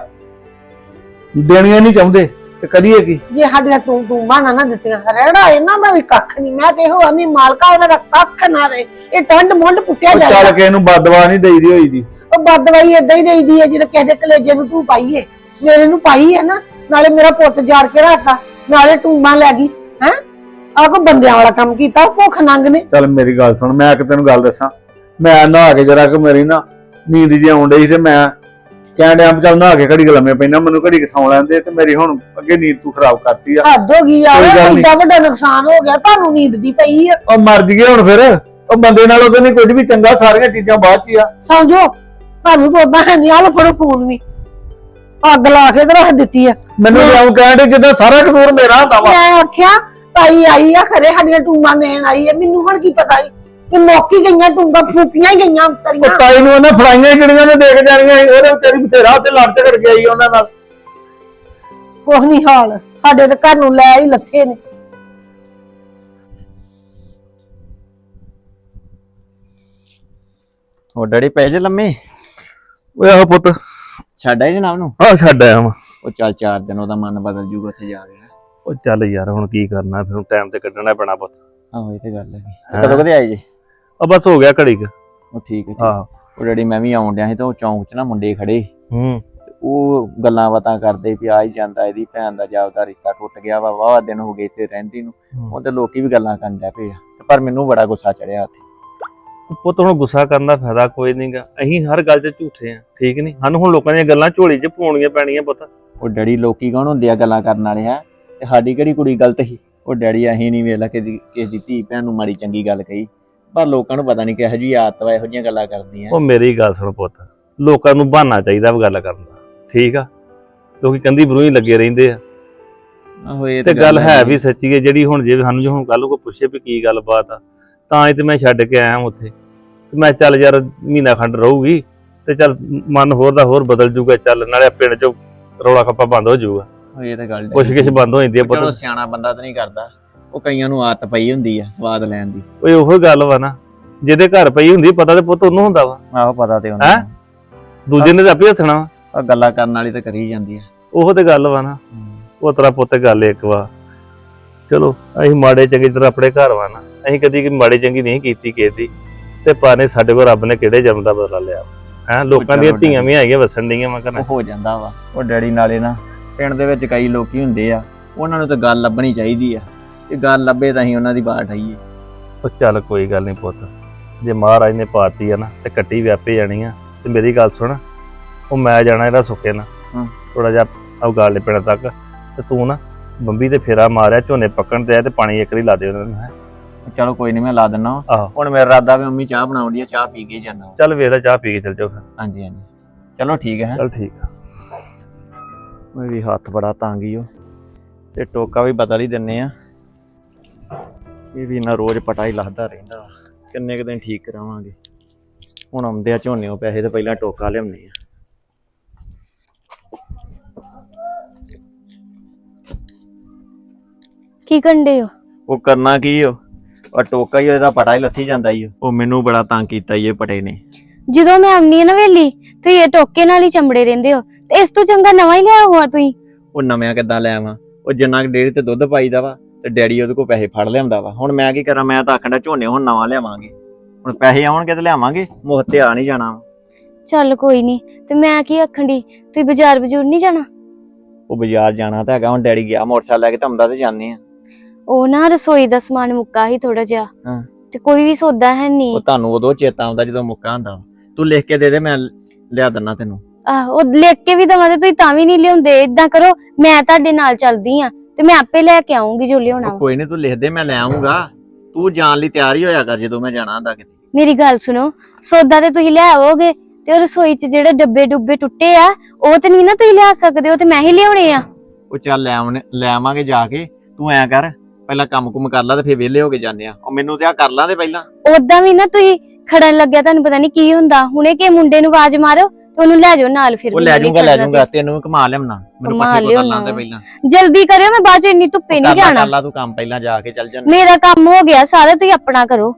ਦੇਣੀਆਂ ਨਹੀਂ ਚਾਹੁੰਦੇ। ਤੇ ਕਰੀਏ ਕੀ? ਜੇ ਸਾਡੀਆਂ ਟੂੰ ਟੂੰਬਾ ਨਾ ਨਾ ਦਿੱਤੀਆਂ ਰਹਿਣਾ ਇਹਨਾਂ ਦਾ ਵੀ ਕੱਖ ਨਹੀਂ ਮੈਂ ਤੇ ਇਹੋ ਆਨੀ ਮਾਲਕਾ ਇਹਨਾਂ ਦਾ ਕੱਖ ਨਾ ਰਹੇ। ਇਹ ਟੰਡ ਮੁੰਡ ਪੁੱਟਿਆ ਉਹ ਜਾਂਦਾ। ਚੱਲ ਕੇ ਇਹਨੂੰ ਬਦਵਾ ਨਹੀਂ ਦੇਈਦੀ ਹੋਈ ਦੀ ਉਹ ਬਦਵਾਈ ਏਦਾਂ ਹੀ ਦੇਈਦੀ ਹੈ ਜਦੋਂ ਕਿਸੇ ਦੇ ਕਲੇਜੇ ਨੂੰ ਤੂੰ ਪਾਈਏ। ਮੇਰੇ ਨੂੰ ਪਾਈ ਹੈ ਨਾ ਨਾਲੇ ਮੇਰਾ ਪੁੱਤ ਜਾੜ ਕੇ ਰੱਖਾ ਨਾਲੇ ਟੂੰਬਾਂ ਲੈ ਗਈ ਹੈ? ਆਹ ਕੋ ਬੰਦਿਆਂ ਵਾਲਾ ਕੰਮ ਕੀਤਾ ਭੁੱਖ ਨੰਗ ਨੇ। ਚੱਲ ਮੇਰੀ ਗੱਲ ਸੁਣ ਮੈਂ ਇੱਕ ਤੈਨੂੰ ਗੱਲ ਦੱਸਾਂ। ਮੈਂ ਨਹਾ ਕੇ ਜਰਾ ਕਿ ਮੇਰੀ ਨਾ ਨੀਂਦ ਜੀ ਆਉਣ ਡਈ ਸੀ ਤੇ ਮੈਂ ਕਹਿਣ ਡਿਆ ਵੀ ਚੱਲ ਨਹਾ ਕੇ ਘੜੀ ਕੁ ਲੰਮੇ ਪੈਣਾ ਮੈਨੂੰ ਘੜੀ ਕੁ ਸੌਂ ਲੈਂਦੇ ਤੇ ਮੇਰੀ ਹੁਣ ਅੱਗੇ ਨੀਂਦ ਤੂੰ ਖਰਾਬ ਕਰਤੀ ਆ। ਹੱਦ ਹੋ ਗਈ ਯਾਰ ਕੋਈ ਗੱਲ ਨੀ। ਐਡਾ ਵੱਡਾ ਨੁਕਸਾਨ ਹੋ ਗਿਆ ਤੁਹਾਨੂੰ ਨੀਂਦ ਦੀ ਪਈ ਆ। ਉਹ ਮਰ ਜੀਏ ਹੁਣ ਫਿਰ ਉਹ ਬੰਦੇ ਨਾਲ ਉਹਦੇ ਨਹੀਂ ਕੁਝ ਵੀ ਚੰਗਾ ਸਾਰੀਆਂ ਚੀਜ਼ਾਂ ਬਾਅਦ ਚ ਹੀ ਆ। ਸਮਝੋ ਤੁਹਾਨੂੰ ਤਾਂ ਉਦਾਂ ਹੈ ਨਹੀਂ ਆਹ ਲਓ ਫੜੋ ਫੋਨ ਵੀ। ਅੱਗ ਲਾ ਕੇ ਤੇ ਰੱਖ ਦਿੱਤੀ ਆ। ਮੈਨੂੰ ਵੀ ਆਉਂ ਕਹਿਣ ਜਿੱਦਾਂ ਸਾਰਾ ਕਸੂਰ ਮੇਰਾ ਹੁੰਦਾ ਵਾ। ਮੈਂ ਉੱਠਿਆ ਤਾਈ ਆਈ ਆ ਖਰੇ ਸਾਡੀਆਂ ਟੂੰਬਾਂ ਦੇਣ ਆਈ ਆ ਮੈਨੂੰ ਹੁਣ ਕੀ ਪਤਾ ਸੀ? ਕਿ ਮੌਕੀ ਗਈਆਂ ਟੂੰਬਾਂ ਫੂਕੀਆਂ ਹੀ ਗਈਆਂ ਉਹ ਤਰੀਆਂ ਤਾਈ ਨੂੰ ਉਹਨੇ ਫੜਾਈਆਂ ਜਿਹੜੀਆਂ ਨੇ ਦੇਖ ਜਾਣੀਆਂ ਸੀ ਉਹਦੇ ਵਿਚਾਰੀ ਬਥੇਰਾ ਤੇ ਲੜ ਝਗੜ ਕੇ ਆਈ ਉਹਨਾਂ ਨਾਲ। ਕੁਛ ਨਹੀਂ ਹਾਲ ਸਾਡੇ ਤੇ ਘਰ ਨੂੰ ਲੈ ਹੀ ਲੱਥੇ ਨੇ। ਉਹ ਡੈਡੀ ਪੈ ਜੇ ਲੰਮੇ? ਓਏ ਆਹ ਪੁੱਤ। ਛੱਡ ਆਏ ਜਨਾਬ ਨੂੰ? ਆ ਛੱਡ ਆਇਆ ਵਾ। ਉਹ ਚੱਲ ਚਾਰ ਦਿਨ ਉਹਦਾ ਮਨ ਬਦਲ ਜੂਗਾ ਉੱਥੇ ਜਾ ਕੇ। ਉਹ ਚੱਲ ਯਾਰ ਹੁਣ ਕੀ ਕਰਨਾ ਫਿਰ ਟਾਈਮ ਤੇ ਕੱਢਣਾ ਪੈਣਾ ਪੁੱਤ। ਆਹੋ ਇਹ ਤੇ ਗੱਲ ਹੈ ਹਾਂ। ਕਦੋਂ ਕਦੇ ਆਏ ਜੇ? ਆ ਬਸ ਹੋ ਗਿਆ ਘੜੀ ਕੁ। ਉਹ ਠੀਕ ਹੈ। ਆਹੋ ਉਹ ਡੈਡੀ ਮੈਂ ਵੀ ਆਉਣ ਡਿਆ ਸੀ ਤੇ ਉਹ ਚੌਂਕ 'ਚ ਨਾ ਮੁੰਡੇ ਖੜੇ ਸੀ। ਹੂੰ। ਤੇ ਉਹ ਗੱਲਾਂ ਬਾਤਾਂ ਕਰਦੇ ਵੀ ਆ ਹੀ ਜਾਂਦਾ ਇਹਦੀ ਭੈਣ ਦਾ ਜਾਪਦਾ ਰਿਸ਼ਤਾ ਟੁੱਟ ਗਿਆ ਵਾ ਵਾਹ ਦਿਨ ਹੋ ਗਏ ਤੇ ਰਹਿੰਦੀ ਨੂੰ। ਉਹ ਤੇ ਲੋਕੀ ਵੀ ਗੱਲਾਂ ਕਰਨ ਡੈ ਪਏ ਆ। ਤੇ ਪਰ ਮੈਨੂੰ ਬੜਾ ਗੁੱਸਾ ਚੜਿਆ ਉੱਥੇ। ਪੁੱਤ ਹੁਣ ਗੁੱਸਾ ਕਰਨ ਦਾ ਫਾਇਦਾ ਕੋਈ ਨਹੀਂਗਾ ਅਸੀਂ ਹਰ ਗੱਲ 'ਚ ਝੂਠੇ ਆ ਠੀਕ ਨਹੀਂ ਸਾਨੂੰ ਹੁਣ ਲੋਕਾਂ ਦੀਆਂ ਗੱਲਾਂ ਝੋਲੀ 'ਚ ਪਾਉਣੀਆਂ ਪੈਣੀਆਂ ਪੁੱਤ। ਉਹ ਡੈਡੀ ਲੋਕੀ ਕੌਣ ਹੁੰਦੇ ਆ ਗੱਲਾਂ ਕਰਨ ਵਾਲੇ ਹੈ ਤੇ ਸਾਡੀ ਕਿਹੜੀ ਕੁੜੀ ਗਲਤ ਸੀ? ਉਹ ਡੈਡੀ ਅਸੀਂ ਨਹੀਂ ਵੇਲਾ ਕਿ ਕਿਸੇ ਦੀ ਧੀ ਭੈਣ ਨੂੰ ਮਾੜੀ ਚੰਗੀ ਗੱਲ ਕਹੀ। ਪਰ ਲੋਕਾਂ ਨੂੰ ਪਤਾ ਨਹੀਂ ਕਿਹੋ ਜਿਹੀ ਆਦਤ ਵਾ ਇਹੋ ਜਿਹੀਆਂ ਗੱਲਾਂ ਕਰਦੀਆਂ। ਉਹ ਮੇਰੀ ਗੱਲ ਸੁਣ ਪੁੱਤ ਲੋਕਾਂ ਨੂੰ ਬਹਾਨਾ ਚਾਹੀਦਾ ਵਾ ਗੱਲ ਕਰਨ ਦਾ ਠੀਕ ਆ? ਕਿਉਂਕਿ ਕੰਦੀ ਬਰੂ ਹੀ ਲੱਗੇ ਰਹਿੰਦੇ ਆ। ਆਹੋ ਇਹ ਤੇ ਗੱਲ ਹੈ ਵੀ ਸੱਚੀ ਹੈ ਜਿਹੜੀ ਹੁਣ ਜੇ ਸਾਨੂੰ ਜੇ ਹੁਣ ਕੱਲ ਕੋ ਪੁੱਛੇ ਵੀ ਕੀ ਗੱਲਬਾਤ ਆ ਤਾਂ ਇਹ ਤੇ ਮੈਂ ਛੱਡ ਕੇ ਆਇਆ ਉੱਥੇ। ਤੇ ਮੈਂ ਚੱਲ ਯਾਰ ਮਹੀਨਾ ਖੰਡ ਰਹੂਗੀ ਤੇ ਚੱਲ ਮਨ ਹੋਰ ਦਾ ਹੋਰ ਬਦਲ ਜੂਗਾ ਚੱਲ ਨਾਲੇ ਪਿੰਡ ਚੋਂ ਰੌਲਾ ਖੱਪਾ ਬੰਦ ਹੋ ਜਾਊਗਾ ਇਹ ਤਾਂ ਗੱਲ ਕੁਛ ਕਿਛ ਬੰਦ ਹੋ ਜਾਂਦੀ ਆ ਚਲੋ ਪੁੱਤ। ਸਿਆਣਾ ਬੰਦਾ ਤਾਂ ਨਹੀਂ ਕਰਦਾ। ਉਹ ਕਈਆਂ ਨੂੰ ਆਦਤ ਪਈ ਹੁੰਦੀ ਆ ਸਵਾਦ ਲੈਣ ਦੀ। ਓਏ ਉਹੋ ਗੱਲ ਵਾ ਨਾ। ਜਿਹਦੇ ਘਰ ਪਈ ਹੁੰਦੀ ਪਤਾ ਤੇ ਪੁੱਤ ਉਹਨੂੰ ਹੁੰਦਾ ਵਾ। ਆਹੋ ਪਤਾ ਤੇ ਹੈਂ? ਦੂਜੇ ਨੇ ਤਾਂ ਆਪੇ ਹੱਸਣਾ ਵਾ। ਉਹ ਗੱਲਾਂ ਕਰਨ ਵਾਲੀ ਤਾਂ ਕਰੀ ਜਾਂਦੀ ਆ। ਉਹੋ ਤੇ ਗੱਲ ਵਾ ਨਾ। ਉਹ ਤੇਰਾ ਪੁੱਤ ਗੱਲ ਇੱਕ ਵਾ। ਚਲੋ ਅਸੀਂ ਮਾੜੇ ਚੰਗੇ ਤਰ੍ਹਾਂ ਆਪਣੇ ਘਰ ਵਾ ਨਾ ਅਸੀਂ ਕਦੀ ਮਾੜੇ ਚੰਗੀ ਨਹੀਂ ਕੀਤੀ ਕਿਸੇ ਦੀ। ਤੇ ਪਾਣੇ ਸਾਡੇ ਕੋਲ ਰੱਬ ਨੇ ਕਿਹੜੇ ਜਨਮ ਦਾ ਬਦਲਾ ਲਿਆ ਹੈ? ਲੋਕਾਂ ਦੀਆਂ ਧੀਆਂ ਵੀ ਹੈਗੀਆਂ ਵਸਣ ਡੀਆਂ ਮੈਂ ਉਹ ਕਹਿੰਦਾ ਹੋ ਜਾਂਦਾ ਵਾ। ਉਹ ਡੈਡੀ ਨਾਲੇ ਨਾ ਪਿੰਡ ਦੇ ਵਿੱਚ ਕਈ ਲੋਕੀ ਹੁੰਦੇ ਆ। ਉਹਨਾਂ ਨੂੰ ਤਾਂ ਗੱਲ ਲੱਭਣੀ ਚਾਹੀਦੀ ਆ। ਤੇ ਗੱਲ ਲੱਭੇ ਤਾਂ ਅਸੀਂ ਉਹਨਾਂ ਦੀ ਬਾਟ ਆਈਏ ਉਹ ਚੱਲ ਕੋਈ ਗੱਲ ਨਹੀਂ ਪੁੱਤ। ਜੇ ਮਹਾਰਾਜ ਨੇ ਪਾਤੀ ਆ ਨਾ ਤੇ ਕੱਟੀ ਵਿਆਪੇ ਜਾਣੀ ਆ ਤੇ ਮੇਰੀ ਗੱਲ ਸੁਣ। ਉਹ ਮੈਂ ਜਾਣਾ ਇਹਦਾ ਸੁੱਕੇ ਨਾ ਹਾਂ। ਥੋੜਾ ਜਿਹਾ ਅਵਗਾਲੇ ਪਿੰਡ ਤੱਕ। ਤੇ ਤੂੰ ਨਾ ਬੰਬੀ ਤੇ ਫੇਰਾ ਮਾਰਿਆ ਝੋਨੇ ਪੱਕਣ ਤੇ ਆ ਤੇ ਪਾਣੀ ਇੱਕ ਵਾਰੀ ਲਾ ਦੇ ਉਹਨਾਂ ਨੂੰ ਹੈਂ। ਚਲੋ ਕੋਈ ਨਹੀਂ ਮੈਂ ਲਾ ਦਿੰਦਾ ਵਾਂ। ਆਹੋ। ਹੁਣ ਮੇਰਾ ਇਰਾਦਾ ਵੀ ਮੰਮੀ ਚਾਹ ਬਣਾਉਂਦੀ ਆ ਚਾਹ ਪੀ ਕੇ ਜਾਣਾ ਵਾ। ਚੱਲ ਵੇਲਾ ਚਾਹ ਪੀ ਕੇ ਚੱਲ ਜਾਓ ਫਿਰ। ਹਾਂਜੀ ਹਾਂਜੀ। ਚਲੋ ਠੀਕ ਹੈ ਚੱਲ ਠੀਕ ਆ। ਮੈਂ ਵੀ ਹੱਥ ਬੜਾ ਤੰਗ ਹੀ ਉਹ ਤੇ ਟੋਕਾ ਵੀ ਬਦਲ ਹੀ ਦਿੰਨੇ ਆ। ਇਹ ਵੀ ਨਾ ਰੋਜ਼ ਪਟਾ ਹੀ ਲੱਗਦਾ ਰਹਿੰਦਾ। ਕਿੰਨੇ ਕੁ ਦਿਨ ਠੀਕ ਕਰਾਵਾਂਗੇ? ਹੁਣ ਆਉਂਦੇ ਆ ਝੋਨੇੋਂ ਪੈਸੇ ਤੇ ਪਹਿਲਾਂ ਟੋਕਾ ਲਿਆਉਂਦੇ ਆ। ਕੀ ਕੰਡੇ ਹੋ? ਉਹ ਕਰਨਾ ਕੀ ਉਹ ਉਹ ਟੋਕਾ ਹੀ ਉਹਦਾ ਪਟਾ ਹੀ ਲੱਥੀ ਜਾਂਦਾ ਹੀ ਉਹ ਮੈਨੂੰ ਬੜਾ ਤੰਗ ਕੀਤਾ ਇਹ ਪਟੇ ਨੇ। ਜਦੋਂ ਮੈਂ ਆਉਂਦੀ ਆ ਨਾ ਵੇਲੀ ਤੇ ਇਹ ਟੋਕੇ ਨਾਲ ਹੀ ਚੰਬੜੇ ਰਹਿੰਦੇ ਹੋ। ਤੇ ਇਸ ਤੋਂ ਚੰਗਾ ਨਵਾਂ ਹੀ ਲਿਆ ਹੋਆ ਤੁਸੀਂ? ਉਹ ਨਵਿਆਂ ਕਿੱਦਾਂ ਲੈ ਆਵਾਂ? ਉਹ ਜਿੰਨਾ ਕੁ ਡੇਅਰੀ ਤੇ ਦੁੱਧ ਪਾਈਦਾ ਵਾ ਤੇ ਡੈਡੀ ਉਹਦੇ ਕੋਲ ਪੈਸੇ ਫੜ ਲਿਆਉਂਦਾ ਵਾ। ਹੁਣ ਮੈਂ ਕੀ ਕਰਾਂ ਮੈਂ ਤਾਂ ਆਖਣਾ ਝੋਨੇ ਹੁਣ ਨਵਾਂ ਲਿਆਵਾਂਗੇ। ਹੁਣ ਪੈਸੇ ਆਉਣਗੇ ਤੇ ਲਿਆਵਾਂਗੇ ਤੇ ਆ ਨਹੀਂ ਜਾਣਾ। ਚੱਲ ਕੋਈ ਨਹੀਂ ਤੇ ਮੈਂ ਕੀ ਆਖਣ ਤੁਸੀਂ ਬਾਜ਼ਾਰ ਬਜੂਰ ਨਹੀਂ ਜਾਣਾ? ਉਹ ਬਾਜ਼ਾਰ ਜਾਣਾ ਤਾਂ ਹੈਗਾ ਹੁਣ ਡੈਡੀ ਗਿਆ ਮੋਟਰਸਾਈਕਲ ਲੈ ਕੇ ਤਾਂ ਆਉਂਦਾ ਤੇ ਜਾਂਦੇ ਆ। ਉਹ ਨਾ ਰਸੋਈ ਦਾ ਸਮਾਨ ਮੁੱਕਾ ਹੀ ਥੋੜਾ ਜਿਹਾ। ਹਾਂ। ਤੇ ਕੋਈ ਵੀ ਸੌਦਾ ਹੈ ਉਹ ਨਹੀਂ ਤੁਹਾਨੂੰ ਉਦੋਂ ਚੇਤਾ ਆਉਂਦਾ ਜਦੋਂ ਮੁੱਕਾ ਹੁੰਦਾ ਵਾ। ਤੂੰ ਲਿਖ ਕੇ ਦੇ ਦੇ ਮੈਂ ਲਿਆ ਦਿੰਨਾ ਤੈਨੂੰ। ਆਹ ਉਹ ਲਿਖ ਕੇ ਵੀ ਦਵਾਂ ਤੇ ਤੁਸੀਂ ਤਾਂ ਵੀ ਨਹੀਂ ਲਿਆਉਂਦੇ। ਇਦਾਂ ਕਰੋ ਮੈਂ ਤੁਹਾਡੇ ਨਾਲ ਚੱਲਦੀ ਆ। ਤੇ ਮੈਂ ਆਪੇ ਲੈ ਕੇ ਆਉਂਗੀ ਜੋ ਲਿਆਉਣਾ ਉਹ ਵਾ। ਕੋਈ ਨਹੀਂ ਤੂੰ ਲਿਖ ਦੇ ਮੈਂ ਲੈ ਆਉਂਗਾ ਤੂੰ ਜਾਣ ਲਈ ਤਿਆਰ ਹੀ ਹੋਇਆ ਕਰ ਜਦੋਂ ਮੈਂ ਜਾਣਾ ਹੁੰਦਾ ਕਿਤੇ। ਮੇਰੀ ਗੱਲ ਸੁਣੋ ਸੌਦਾ ਤੇ ਤੁਸੀਂ ਲੈ ਆਵੋਗੇ ਤੇ ਉਹ ਰਸੋਈ 'ਚ ਜਿਹੜੇ ਡੱਬੇ ਡੁੱਬੇ ਟੁੱਟੇ ਆ ਉਹ ਤੇ ਨਹੀਂ ਨਾ ਤੁਸੀਂ ਲਿਆ ਸਕਦੇ ਉਹ ਤੇ ਮੈਂ ਹੀ ਲਿਆਉਣੇ ਆ। ਉਹ ਚੱਲ ਲੈ ਆਉਣੇ ਲੈ ਆਵਾਂਗੇ ਜਾ ਕੇ। ਤੂੰ ਐ ਕਰ ਪਹਿਲਾਂ ਕੰਮ ਕੁਮ ਕਰ ਲਾ ਤੇ ਫੇਰ ਵਿਹਲੇ ਹੋ ਕੇ ਜਾਂਦੇ ਆ। ਉਹ ਮੈਨੂੰ ਤੇ ਆ ਕਰ ਲਾਂ ਤੇ ਪਹਿਲਾਂ। ਉਦਾਂ ਵੀ ਨਾ ਤੁਸੀਂ ਖੜਨ ਲੱਗਿਆ ਤੁਹਾਨੂੰ ਪਤਾ ਨਹੀਂ ਕੀ ਹੁੰਦਾ। ਹੁਣੇ ਕਿ ਮੁੰਡੇ ਨੂੰ ਆਵਾਜ਼ ਮਾਰੋ ਤੇ ਉਹਨੂੰ ਲੈ ਜਾਓ ਨਾਲ ਫਿਰ ਉਹ ਲੈ ਜਾਊਗਾ ਲੈ ਜਾਊਗਾ ਤੈਨੂੰ ਵੀ ਘੁਮਾ ਲਿਆਉਣਾ। ਮੈਨੂੰ ਘੁਮਾ ਪੱਠੇ। ਬਦਲ ਲਾਂਦੇ ਪਹਿਲਾਂ ਤੇ। ਜਲਦੀ ਕਰਿਓ ਮੈਂ ਬਾਅਦ ਚ ਇੰਨੀ ਧੁੱਪੇ ਨਹੀਂ ਕਰ ਲਾ- ਜਾਣਾ। ਕਰ ਲਾ ਤੂੰ ਕੰਮ ਪਹਿਲਾਂ ਜਾ ਕੇ ਚੱਲ ਜਾਣਾ। ਮੇਰਾ ਕੰਮ ਹੋ ਗਿਆ ਸਾਰਾ ਤੁਸੀਂ ਆਪਣਾ ਕਰੋ।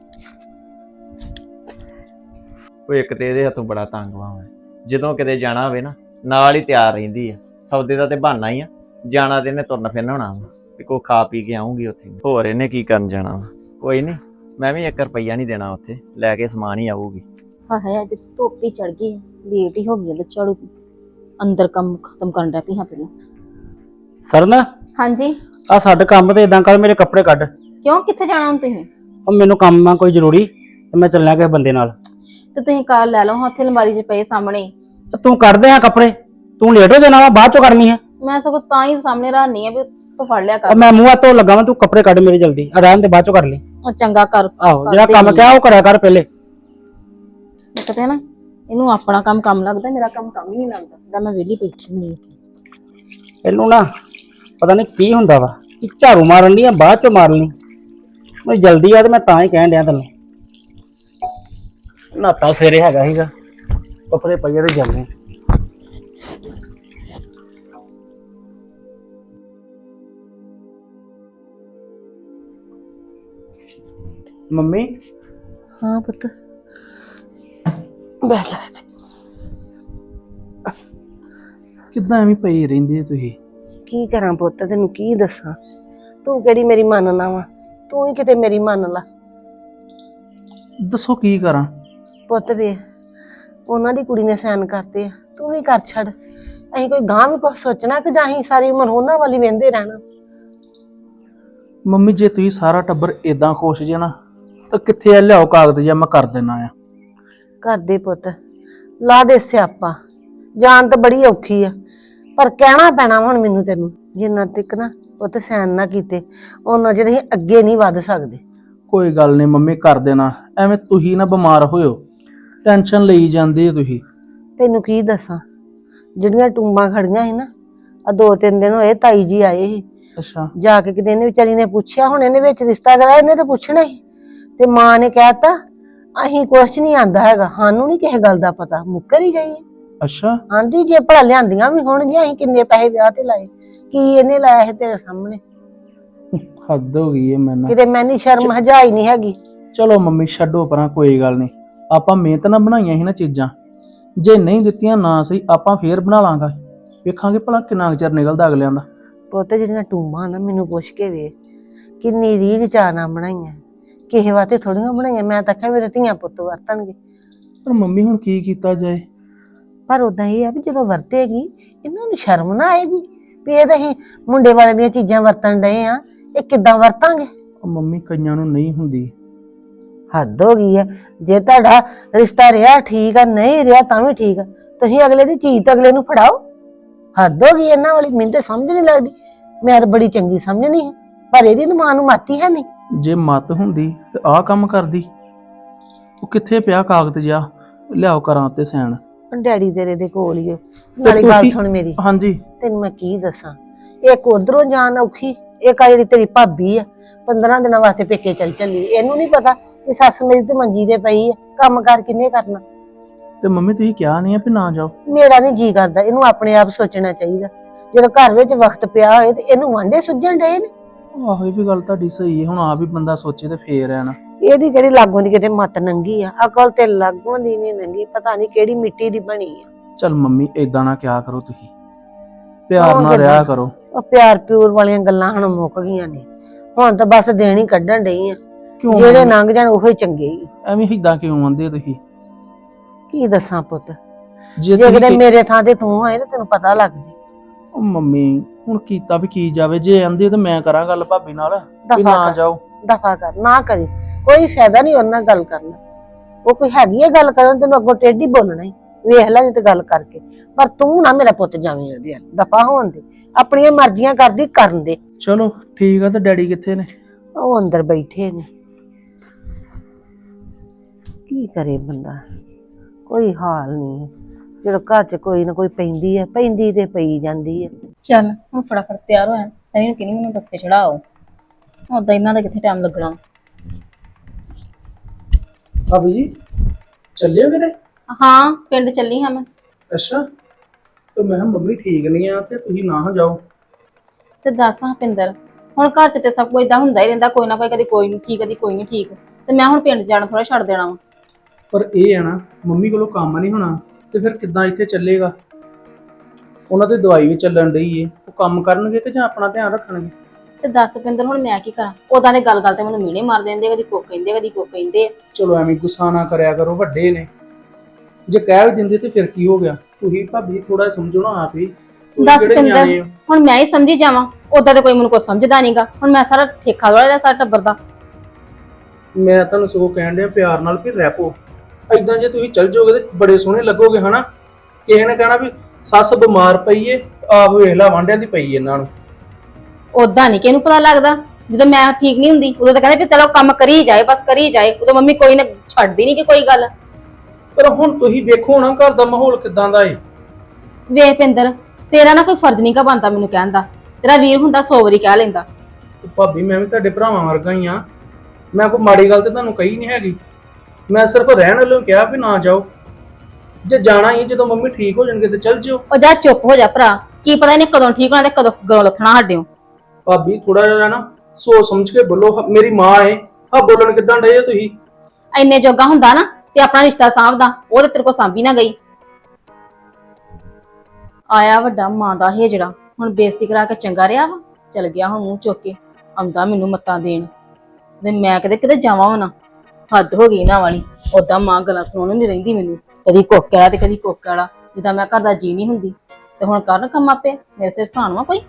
ਉਹ ਇੱਕ ਤੇ ਇਹਦੇ ਹੱਥੋਂ ਬੜਾ ਤੰਗ ਵਾ ਮੈਂ। ਜਦੋਂ ਕਿਤੇ ਜਾਣਾ ਹੋਵੇ ਨਾ ਨਾਲ ਹੀ ਤਿਆਰ ਰਹਿੰਦੀ ਆ। ਸੌਦੇ ਦਾ ਤੇ ਬਹਾਨਾ ਹੀ ਆ। ਜਾਣਾ ਤੇ ਇਹਨੇ ਤੁਰਨ ਫਿਰਨ ਹੋਣਾ ਵਾ। ਵੀ ਕੋ ਖਾ ਪੀ ਕੇ ਆਉਂਗੀ ਉੱਥੇ। ਹੋਰ ਇਹਨੇ ਕੀ ਕਰਨ ਜਾਣਾ ਵਾ? ਕੋਈ ਨਹੀਂ ਮੈਂ ਵੀ 1 ਰੁਪਈਆ ਨਹੀਂ ਦੇਣਾ ਉੱਥੇ। ਲੈ ਕੇ ਸਮਾਨ ਹੀ ਆਊਗੀ। ਹਾਏ ਅੱਜ ਧੁੱਪ ਹੀ ਚੜ ਗਈ। ਲੇਟ ਹੀ ਹੋ ਗਈ ਤੇ ਝਾੜੂ ਅੰਦਰ ਕੰਮ ਖਤਮ ਕਰਨ ਦਾ ਪਿਆ ਪਹਿਲਾਂ। ਸਰਨ ਹਾਂਜੀ। ਆ ਸਾਡੇ ਕੰਮ ਤੇ ਇਦਾਂ ਕਰ ਮੇਰੇ ਕੱਪੜੇ ਕੱਢ। ਕਿਉਂ? ਕਿੱਥੇ ਜਾਣਾ ਹੁਣ ਤੁਸੀਂ? ਉਹ ਮੈਨੂੰ ਕੰਮ ਆ ਕੋਈ ਜ਼ਰੂਰੀ ਤੇ ਮੈਂ ਚੱਲਣਾ ਕਿਸੇ ਬੰਦੇ ਨਾਲ। ਤੇ ਤੁਸੀਂ ਕਾਰ ਲੈ ਲਓ ਉੱਥੇ ਅਲਮਾਰੀ 'ਚ ਪਏ ਸਾਹਮਣੇ। ਹੀ। ਤੇ ਤੂੰ ਕੱਢ ਦੇ ਆ ਕੱਪੜੇ? ਤੂੰ ਲੇਟ ਹੋ ਜਾਣਾ ਵਾ ਬਾਅਦ ਚੋਂ ਕਰਨੀ ਆ। ਮੈਂ ਸਗੋਂ ਤਾਂ ਹੀ ਸਾਹਮਣੇ ਰੱਖਣੀ ਆ ਵੀ ਤੂੰ ਫੜ ਲਿਆ ਉਹ ਕਰ ਮੈਂ ਮੂੰਹ ਹੱਥੋਂ ਲੱਗਾ ਵਾਂ ਤੂੰ ਕੱਪੜੇ ਕੱਢ ਮੇਰੇ ਜਲਦੀ ਆਰਾਮ ਤੇ ਬਾਅਦ ਚੋਂ ਕਰ ਲਈ ਉਹ ਚੰਗਾ ਕਰ। ਆਹੋ ਜਿਹੜਾ ਕੰਮ ਹੀ। ਕਿਹਾ ਉਹ ਕਰਿਆ ਕਰ ਪਹਿਲੇ। ਪਤਾ ਨਾ? ਇਹਨੂੰ ਆਪਣਾ ਕੰਮ ਕੰਮ ਲੱਗਦਾ ਮੇਰਾ ਕੰਮ ਕੰਮ ਹੀ ਨਹੀਂ ਲੱਗਦਾ। ਮੈਂ ਵਿਹਲੀ ਬੈਠੀ ਹੁੰਦੀ ਹਾਂ। ਇਹਨੂੰ ਨਾ ਪਤਾ ਨਹੀਂ ਕੀ ਹੁੰਦਾ ਵਾ ਕਿ ਝਾੜੂ ਮਾਰਨ ਦੀ ਆ ਬਾਅਦ ਚੋਂ ਮਾਰਨ ਲਈ ਮੈਨੂੰ ਜਲਦੀ ਆ ਤੇ ਮੈਂ ਤਾਂ ਹੀ ਕਹਿਣ ਡਿਆ ਤੈਨੂੰ। ਨਾਤਾ ਸਵੇਰੇ ਹੈਗਾ ਸੀਗਾ ਕੱਪੜੇ ਪਈਏ ਤੇ ਜਾਂਦੇ ਮੰਮੀ? ਹਾਂ ਪੁੱਤ। ਬਹਿ ਜਾ ਇੱਥੇ। ਕਿੱਦਾਂ ਐਵੇਂ ਪਈ ਰਹਿੰਦੀ ਤੁਸੀਂ? ਕੀ ਕਰਾਂ ਪੁੱਤ ਤੈਨੂੰ ਕੀ ਦੱਸਾਂ? ਤੂੰ ਕਿਹੜੀ ਮੇਰੀ ਮੰਨਣਾ ਵਾ? ਤੂੰ ਹੀ ਕਿਤੇ ਮੇਰੀ ਮੰਨ ਲਾ। ਦੱਸੋ ਕੀ ਕਰਾਂ? ਪੁੱਤ ਵੇ ਉਹਨਾਂ ਦੀ ਕੁੜੀ ਨੇ ਸੈਨ ਕਰਤੇ ਆ। ਤੂੰ ਵੀ ਕਰ ਛੱਡ। ਅਸੀਂ ਕੋਈ ਗਾਂ ਵੀ ਕੁਛ ਸੋਚਣਾ ਕਿ ਜਾਂ ਅਸੀਂ ਸਾਰੀ ਉਮਰ ਉਹਨਾਂ ਵਾਲੀ ਵਹਿੰਦੇ ਰਹਿਣਾ? ਮੰਮੀ ਜੇ ਤੁਸੀਂ ਸਾਰਾ ਟੱਬਰ ਇਦਾਂ ਖੁਸ਼ ਜੇ ਨਾ ਤਾਂ ਕਿੱਥੇ ਆ ਲਿਆਓ ਕਾਗਜ਼ ਜਾਂ ਮੈਂ ਕਰ ਦੇਣਾ ਆ? ਘਰ ਦੇ ਪੁੱਤ। ਲਾ ਦੇ ਸਿਆਪਾ। ਜਾਨ ਤਾਂ ਬੜੀ ਔਖੀ ਆ। ਪਰ ਕਹਿਣਾ ਪੈਣਾ ਹੁਣ ਮੈਨੂੰ ਤੈਨੂੰ ਜਿੰਨਾ ਤੱਕ ਨਾ ਉਹ ਤੇ ਸੈਨ ਨਾ ਕੀਤੇ ਉਹਨਾਂ ਜਿਹੜੇ ਅਸੀਂ ਅੱਗੇ ਨਹੀਂ ਵੱਧ ਸਕਦੇ। ਕੋਈ ਗੱਲ ਨਹੀਂ ਮੰਮੀ ਕਰ ਦੇਣਾ। ਐਵੇਂ ਤੁਸੀਂ ਨਾ ਬਿਮਾਰ ਹੋਇਓ। ਟੈਨਸ਼ਨ ਲਈ ਜਾਂਦੇ ਹੋ ਤੁਸੀਂ। ਤੈਨੂੰ ਕੀ ਦੱਸਾਂ? ਜਿਹੜੀਆਂ ਟੁੰਬਾਂ ਖੜੀਆਂ ਸੀ ਨਾ ਆ ਦੋ ਤਿੰਨ ਦਿਨ ਹੋਏ ਤਾਈ ਜੀ ਆਏ ਸੀ। ਅੱਛਾ। ਜਾ ਕੇ ਕਿਤੇ ਇਹਨੇ ਵਿਚਾਰੀ ਨੇ ਪੁੱਛਿਆ ਹੁਣ ਇਹਨੇ ਵਿੱਚ ਰਿਸ਼ਤਾ ਕਰਾਇਆ ਇਹਨੇ ਤਾਂ ਪੁੱਛਣਾ ਹੀ। ਤੇ ਮਾਂ ਨੇ ਕਹਿਤਾ ਅਸੀਂ ਕੁਛ ਨਹੀਂ ਆਂਦਾ ਹੈਗਾ ਸਾਨੂੰ ਨਹੀਂ ਕਿਸੇ ਗੱਲ ਦਾ ਪਤਾ ਮੁੱਕਰ ਹੀ ਗਈ। ਅੱਛਾ। ਆਂਦੀ ਜੇ ਭਲਾ ਲਿਆਂਦੀਆਂ ਵੀ ਹੋਣਗੀਆਂ ਅਸੀਂ ਕਿੰਨੇ ਪੈਸੇ ਵਿਆਹ ਤੇ ਲਾਏ ਕੀ ਇਹਨੇ ਲਾਇਆ ਹੈ ਤੇਰੇ ਸਾਹਮਣੇ? ਹੱਦ ਹੋ ਗਈ ਹੈ ਮੈਨੂੰ। ਕਿਤੇ ਮੈਨੀ ਸ਼ਰਮ ਹਜਾਈ ਨਹੀਂ ਹੈਗੀ। ਚਲੋ ਮੰਮੀ ਛੱਡੋ ਪਰਾਂ ਕੋਈ ਗੱਲ ਨਹੀਂ ਆਪਾਂ ਮਿਹਨਤ ਨਾਲ ਬਣਾਈਆਂ ਸੀ ਨਾ ਚੀਜ਼ਾਂ। ਜੇ ਨਹੀਂ ਦਿੱਤੀਆਂ ਨਾ ਸਹੀ ਆਪਾਂ ਫੇਰ ਬਣਾ ਲਾਂਗਾ। ਵੇਖਾਂਗੇ ਭਲਾ ਕਿੰਨਾ ਕੁ ਚਿਰ ਨਿਕਲਦਾ ਅਗਲਿਆਂ ਦਾ। ਪੁੱਤ ਜਿਹੜੀਆਂ ਟੂਮਾਂ ਨਾ ਮੈਨੂੰ ਪੁੱਛ ਕੇ ਵੇ ਕਿੰਨੀ ਰੀਝ ਚਾਣਾ ਬਣਾਈਆਂ। ਕਿਸੇ ਵਾਸਤੇ ਥੋੜੀਆਂ ਬਣਾਈਆਂ ਮੈਂ ਤਾਂ ਕਿਹਾ ਮੇਰੇ ਧੀਆਂ ਪੁੱਤ ਵਰਤਣਗੇ। ਪਰ ਮੰਮੀ ਹੁਣ ਕੀ ਕੀਤਾ ਜਾਏ? ਪਰ ਉਦਾਂ ਇਹ ਆ ਵੀ ਜਦੋਂ ਵਰਤੇਗੀ ਇਹਨਾਂ ਨੂੰ ਸ਼ਰਮ ਨਾ ਆਏਗੀ ਵੀ ਇਹ ਤਾਂ ਅਸੀਂ ਮੁੰਡੇ ਵਾਲੇ ਦੀਆਂ ਚੀਜ਼ਾਂ ਵਰਤਣ ਡਏ ਆ ਇਹ ਕਿੱਦਾਂ ਵਰਤਾਂਗੇ? ਉਹ ਮੰਮੀ ਕਈਆਂ ਨੂੰ ਨਹੀਂ ਹੁੰਦੀ। ਹੱਦ ਹੋ ਗਈ ਹੈ ਜੇ ਤੁਹਾਡਾ ਰਿਸ਼ਤਾ ਰਿਹਾ ਠੀਕ ਆ ਨਹੀਂ ਰਿਹਾ ਤਾਂ ਵੀ ਠੀਕ ਆ। ਤੁਸੀਂ ਅਗਲੇ ਦੀ ਚੀਜ਼ ਤਾਂ ਅਗਲੇ ਨੂੰ ਫੜਾਓ। ਹੱਦ ਹੋ ਗਈ ਇਹਨਾਂ ਵਾਲੀ ਮੈਨੂੰ ਤਾਂ ਸਮਝ ਨਹੀਂ ਲੱਗਦੀ। ਮੈਂ ਤਾਂ ਬੜੀ ਚੰਗੀ ਸਮਝਣੀ ਹੈ ਪਰ ਇਹਦੀ ਤਾਂ ਮਾਂ ਨੂੰ ਮਾਤੀ ਹੈ ਨਹੀਂ। ਜੇ ਮਤ ਹੁੰਦੀ ਤੇ ਆਹ ਕੰਮ ਕਰਦੀ। ਉਹ ਕਿੱਥੇ ਪਿਆ ਕਾਗਜ਼ ਜਿਹਾ? ਲਿਆਓ ਕਰਾਂ ਤੇ ਸੈਨ ਡੈਡੀ ਤੇਰੇ ਦੇ ਕੋਲ ਹੀ ਓ। ਨਾਲੇ ਗੱਲ ਤੁਸੀਂ- ਸੁਣ ਮੇਰੀ। ਹਾਂਜੀ। ਤੈਨੂੰ ਮੈਂ ਕੀ ਦੱਸਾਂ? ਇੱਕ ਉਧਰੋਂ ਜਾਣ ਔਖੀ ਇੱਕ ਆ ਜਿਹੜੀ ਤੇਰੀ ਭਾਬੀ ਆ। 15 ਦਿਨਾਂ ਵਾਸਤੇ ਪੇਕੇ ਚੱਲ ਚੱਲੀ। ਇਹਨੂੰ ਨਹੀਂ ਪਤਾ ਕਿ ਸੱਸ ਮੇਰੀ ਤੇ ਮੰਜੀ ਤੇ ਪਈ ਆ। ਕੰਮ ਕਰ ਕਿੰਨੇ ਕਰਨਾ? ਤੇ ਮੰਮੀ ਤੁਸੀਂ ਕਿਹਾ ਨਹੀਂ ਆ ਵੀ ਨਾ ਜਾਓ। ਮੇਰਾ ਨਹੀਂ ਜੀ ਕਰਦਾ। ਇਹਨੂੰ ਆਪਣੇ ਆਪ ਸੋਚਣਾ ਚਾਹੀਦਾ। ਜਦੋਂ ਘਰ ਵਿੱਚ ਵਕਤ ਪਿਆ ਹੋਏ ਤੇ ਇਹਨੂੰ ਵਾਂਡੇ ਸੁੱਝਣ ਡਏ ਨੇ? ਆਹੋ ਇਹ ਵੀ ਗੱਲ ਤੁਹਾਡੀ ਸਹੀ ਹੈ ਹੁਣ ਆਪ ਹੀ ਬੰਦਾ ਸੋਚੇ ਤੇ ਫੇਰ ਹੈ ਨਾ। ਇਹਦੀ ਕਿਹੜੀ ਲਾਗੋਂ ਦੀ ਕਿਤੇ ਮਤ ਨੰਗੀ ਆ? ਅਕਲ ਤੇ ਲਾਗੋਂ ਦੀ ਨਹੀਂ ਨੰਗੀ ਪਤਾ ਨਹੀਂ ਕਿਹੜੀ ਮਿੱਟੀ ਦੀ ਬਣੀ ਆ। ਚਲ ਮੰਮੀ ਏਦਾਂ ਨਾ ਕਿਆ ਕਰੋ ਤੁਸੀਂ। ਪਿਆਰ ਨਾਲ? ਰਿਹਾ ਕਰੋ। ਉਹ ਪਿਆਰ ਪਿਊਰ ਵਾਲੀਆਂ ਗੱਲਾਂ ਹੁਣ ਮੁੱਕ ਗਈਆਂ ਨੇ। ਹੁਣ ਤਾਂ ਬਸ ਦੇਣ ਹੀ ਕੱਢਣ ਡਈ ਆ। ਕਿਉਂ ਜਿਹੜੇ? ਲੰਘ ਜਾਣ ਉਹੀ ਚੰਗੇ ਹੀ। ਐਵੇਂ ਏਦਾਂ ਕਿਉਂ ਆਂਦੇ ਤੁਸੀਂ? ਕੀ ਦੱਸਾਂ ਪੁੱਤ? ਜੇ ਜੇ ਤੁਸੀਂ ਕਿਤੇ ਮੇਰੇ ਥਾਂ ਤੇ ਤੂੰ ਆਏ ਤਾਂ ਤੈਨੂੰ ਪਤਾ ਲੱਗ ਜੇ। ਉਹ ਮੰਮੀ ਹੁਣ ਕੀਤਾ ਵੀ ਕੀ ਜਾਵੇ ਜੇ ਆਂਦੇ ਤਾਂ ਮੈਂ ਕਰਾਂ ਗੱਲ ਭਾਬੀ ਨਾਲ ਵੀ ਦਫਾ ਨਾ ਕਰ ਜਾਓ। ਦਫਾ ਕਰ ਨਾ ਕਰੀ। ਕੋਈ ਫਾਇਦਾ ਨਹੀਂ ਉਹਨਾਂ ਨਾਲ ਗੱਲ ਕਰਨ ਉਹ ਕੋਈ ਹੈਗੀ ਹੈ ਗੱਲ ਕਰਨ ਤੈਨੂੰ ਅੱਗੋਂ ਟੇਢੀ ਬੋਲਣਾ ਹੀ। ਵੇਖ ਲੈ ਨਹੀਂ ਤੇ ਗੱਲ ਕਰਕੇ। ਪਰ ਤੂੰ ਨਾ ਮੇਰਾ ਪੁੱਤ ਜਾਵੇਂ ਉਹਦੇ ਦਫਾ ਹੋਣ ਦੇ। ਆਪਣੀਆਂ ਮਰਜ਼ੀਆਂ ਕਰਦੀ ਕਰਨ ਦੇ। ਚਲੋ ਠੀਕ ਆ ਤੇ ਡੈਡੀ ਕਿੱਥੇ ਨੇ? ਉਹ ਅੰਦਰ ਬੈਠੇ ਨੇ। ਕੀ ਕਰੇ ਬੰਦਾ? ਕੋਈ ਹਾਲ ਨਹੀਂ। ਜਦੋਂ ਘਰ 'ਚ ਕੋਈ ਨਾ ਕੋਈ ਪੈਂਦੀ ਹੈ ਪੈਂਦੀ ਤੇ ਪਈ ਜਾਂਦੀ ਹੈ ਚੱਲ ਹੁਣ ਫਟਾਫਟ ਤਿਆਰ ਹੋਇਆ ਸਨੀ ਨੂੰ ਕਿਹਨੀ ਮੈਨੂੰ ਬੱਸੇ ਚੜਾਓ। ਉਦਾਂ ਇਹਨਾਂ ਦਾ ਕਿੱਥੇ ਟਾਈਮ ਲੱਗਣਾ। ਭਾਬੀ ਜੀ ਚੱਲਿਓ ਕਿਤੇ? ਹਾਂ ਪਿੰਡ ਚੱਲੀ ਹਾਂ ਮੈਂ। ਅੱਛਾ ਤੇ ਮੈਂ ਕਿਹਾ ਮੰਮੀ ਠੀਕ ਨਹੀਂ ਆ ਤੇ ਤੁਸੀਂ ਨਾ ਜਾਓ। ਤੇ ਦੱਸ ਹਾਂ ਪਿੰਦਰ ਹੁਣ ਘਰ 'ਚ ਤੇ ਸਭ ਕੁਝ ਇਦਾਂ ਹੁੰਦਾ ਹੀ ਰਹਿੰਦਾ ਕੋਈ ਨਾ ਕੋਈ ਕਦੀ ਕੋਈ ਨਹੀਂ ਠੀਕ ਕਦੀ ਕੋਈ ਨਹੀਂ ਠੀਕ। ਤੇ ਮੈਂ ਹੁਣ ਪਿੰਡ ਜਾਣਾ ਥੋੜਾ ਛੱਡ ਦੇਣਾ ਵਾ। ਪਰ ਇਹ ਆ ਨਾ ਮੰਮੀ ਕੋਲੋਂ ਕੰਮ ਨਹੀਂ ਹੋਣਾ। ਤੇ ਫਿਰ ਕਿੱਦਾਂ ਇੱਥੇ ਚੱਲੇਗਾ? ਉਹਨਾਂ ਦੀ ਦਵਾਈ ਵੀ ਚੱਲਣ ਡਈ ਏ। ਉਹ ਕੰਮ ਕਰਨਗੇ ਕਿ ਜਾਂ ਆਪਣਾ ਧਿਆਨ ਰੱਖਣਗੇ? ਤੇ ਦੱਸ ਪਿੰਦਰ ਹੁਣ ਮੈਂ ਕੀ ਕਰਾਂ? ਉਦਾਂ ਦੇ ਗੱਲ ਗੱਲ ਤੇ ਮੈਨੂੰ ਮੀਣੇ ਮਾਰ ਦਿੰਦੇ ਕਦੀ ਕੋ ਕਹਿੰਦੇ ਕਦੀ ਕੋ ਕਹਿੰਦੇ ਚਲੋ ਐਵੇਂ ਗੁੱਸਾ ਨਾ ਕਰਿਆ ਕਰੋ ਵੱਡੇ ਨੇ। ਜੇ ਕਹਿ ਵੀ ਦਿੰਦੇ ਤੇ ਫਿਰ ਕੀ ਹੋ ਗਿਆ? ਤੁਸੀਂ ਭਾਬੀ ਥੋੜਾ ਸਮਝੋ ਨਾ ਆਪ ਹੀ। ਤੁਸੀਂ ਦੱਸ ਕਿਹੜੇ ਪਿੰਦਰ। ਨਿਆਣੇ ਹੋ? ਹੁਣ ਮੈਂ ਹੀ ਸਮਝੀ ਜਾਵਾਂ। ਉਦਾਂ ਤੇ ਕੋਈ ਮੈਨੂੰ ਕੁਛ ਸਮਝਦਾ ਨਹੀਂਗਾ ਹੁਣ ਮੈਂ ਸਾਰਾ ਠੇਕਾ ਵਾਲਾ ਦਾ ਸਾਰਾ ਟੱਬਰ ਦਾ। ਮੈਂ ਤੁਹਾਨੂੰ ਸਗੋਂ ਕਹਿਣ ਡਿਆ ਪਿਆਰ ਨਾਲ ਵੀ ਰਹਿ ਪੋ। ਐਦਾਂ ਜੇ ਤੁਸੀਂ ਚੱਲ ਜਾਓਗੇ ਤੇ ਬੜੇ ਸੋਹਣੇ ਲੱਗੋਗੇ ਹਨਾ? ਕਿਸੇ ਨੇ ਕਹਿਣਾ ਵੀ ਸੱਸ ਬਿਮਾਰ ਪਈ ਏ ਆਪ ਵੇਖ ਲਾ ਵਾਂਡਿਆਂ ਦੀ ਪਈ ਇਹਨਾਂ ਨੂੰ। ਉਦਾਂ ਨਹੀਂ ਕਿਹਨੂੰ ਪਤਾ ਲੱਗਦਾ? ਜਦੋਂ ਮੈਂ ਠੀਕ ਨਹੀਂ ਹੁੰਦੀ ਉਦੋਂ ਤਾਂ ਕਹਿੰਦੇ ਕਿ ਚਲੋ ਕੰਮ ਕਰੀ ਜਾਏ ਬਸ ਕਰੀ ਜਾਏ ਉਦੋਂ ਮੰਮੀ ਕੋਈ ਨਾ ਛੱਡਦੀ ਨਹੀਂ ਕਿ ਕੋਈ ਗੱਲ। ਪਰ ਹੁਣ ਤੁਸੀਂ ਵੇਖੋ ਨਾ ਘਰ ਦਾ ਮਾਹੌਲ ਕਿਦਾਂ ਦਾ ਏ। ਵੇਖ ਪਿੰਦਰ ਤੇਰਾ ਨਾ ਕੋਈ ਫਰਜ਼ ਨਹੀਂ ਕਾ ਬਣਦਾ ਮੈਨੂੰ ਕਹਿਣ ਦਾ। ਤੇਰਾ ਵੀਰ ਹੁੰਦਾ ਸੌ ਵਾਰੀ ਕਹਿ ਲੈਂਦਾ। ਭਾਬੀ ਮੈਂ ਵੀ ਤੁਹਾਡੇ ਭਰਾਵਾਂ ਵਰਗਾ ਹੀ ਆ। ਮੈਂ ਕੋਈ ਮਾੜੀ ਗੱਲ ਤੇ ਤੁਹਾਨੂੰ ਕਹੀ ਨਹੀਂ ਹੈਗੀ। ਮੈਂ ਸਿਰਫ ਰਹਿਣ ਵੱਲੋਂ ਕਿਹਾ ਵੀ ਨਾ ਜਾਓ। ਜੇ ਜਾਣਾ ਹੀ ਹੈ, ਜਦੋਂ ਮੰਮੀ ਠੀਕ ਹੋ ਜਾਣਗੇ ਤੇ ਚੱਲ ਜਿਓ। ਉਹ ਜਾ ਚੁੱਪ ਹੋ ਜਾ ਭਰਾ। ਕੀ ਪਤਾ ਇਹਨੇ ਕਦੋਂ ਠੀਕ ਹੋਣਾ ਤੇ ਕਦੋਂ ਗਲ ਲੱਥਣਾ ਸਾਡਿਓ ਭਾਬੀ ਥੋੜਾ ਜਿਹਾ ਨਾ ਸੋਚ ਸਮਝ ਕੇ ਬੋਲੋ ਹ- ਮੇਰੀ ਮਾਂ ਏ। ਆ ਬੋਲਣ ਕਿਦਾਂ ਡਏ ਹੋ ਤੁਸੀਂ? ਇੰਨੇ ਜੋਗਾ ਹੁੰਦਾ ਨਾ ਤੇ ਆਪਣਾ ਰਿਸ਼ਤਾ ਸਾਂਭਦਾ ਉਹ ਤੇ ਤੇਰੇ ਕੋ ਸਾਂਭੀ ਨਾ ਗਈ। ਆਇਆ ਵੱਡਾ ਮਾਂ ਦਾ ਹੇਜੜਾ ਹੁਣ ਬੇਇੱਜ਼ਤੀ ਕਰਾ ਕੇ ਚੰਗਾ ਰਿਹਾ ਵਾ। ਚਲ ਗਿਆ ਹੁਣ ਮੂੰਹ ਚੁੱਕ ਕੇ ਆਉਂਦਾ ਮੈਨੂੰ ਮੱਤਾਂ ਦੇਣ। ਤੇ ਮੈਂ ਕਦੇ ਕਿਤੇ ਜਾਵਾਂ ਵੀ ਨਾ। ਹੱਦ ਹੋ ਗਈ ਇਹਨਾਂ ਵਾਲੀ। ਉਦਾਂ ਮਾਂ ਗੱਲਾਂ ਸੁਣਨ ਨਹੀਂ ਰਹਿੰਦੀ ਮੈਨੂੰ। ਕਦੀ ਕੋਕੇ ਵਾਲਾ ਤੇ ਕਦੀ ਕੋਕੇ ਵਾਲਾ। ਜਿੱਦਾਂ ਮੈਂ ਘਰ ਦਾ ਜੀ ਨਹੀਂ ਹੁੰਦੀ। ਤੇ ਹੁਣ ਕਰਨ ਕੰਮ ਆਪੇ? ਮੇਰੇ ਸਿਰ ਸਾਨ ਵਾ ਕੋਈ?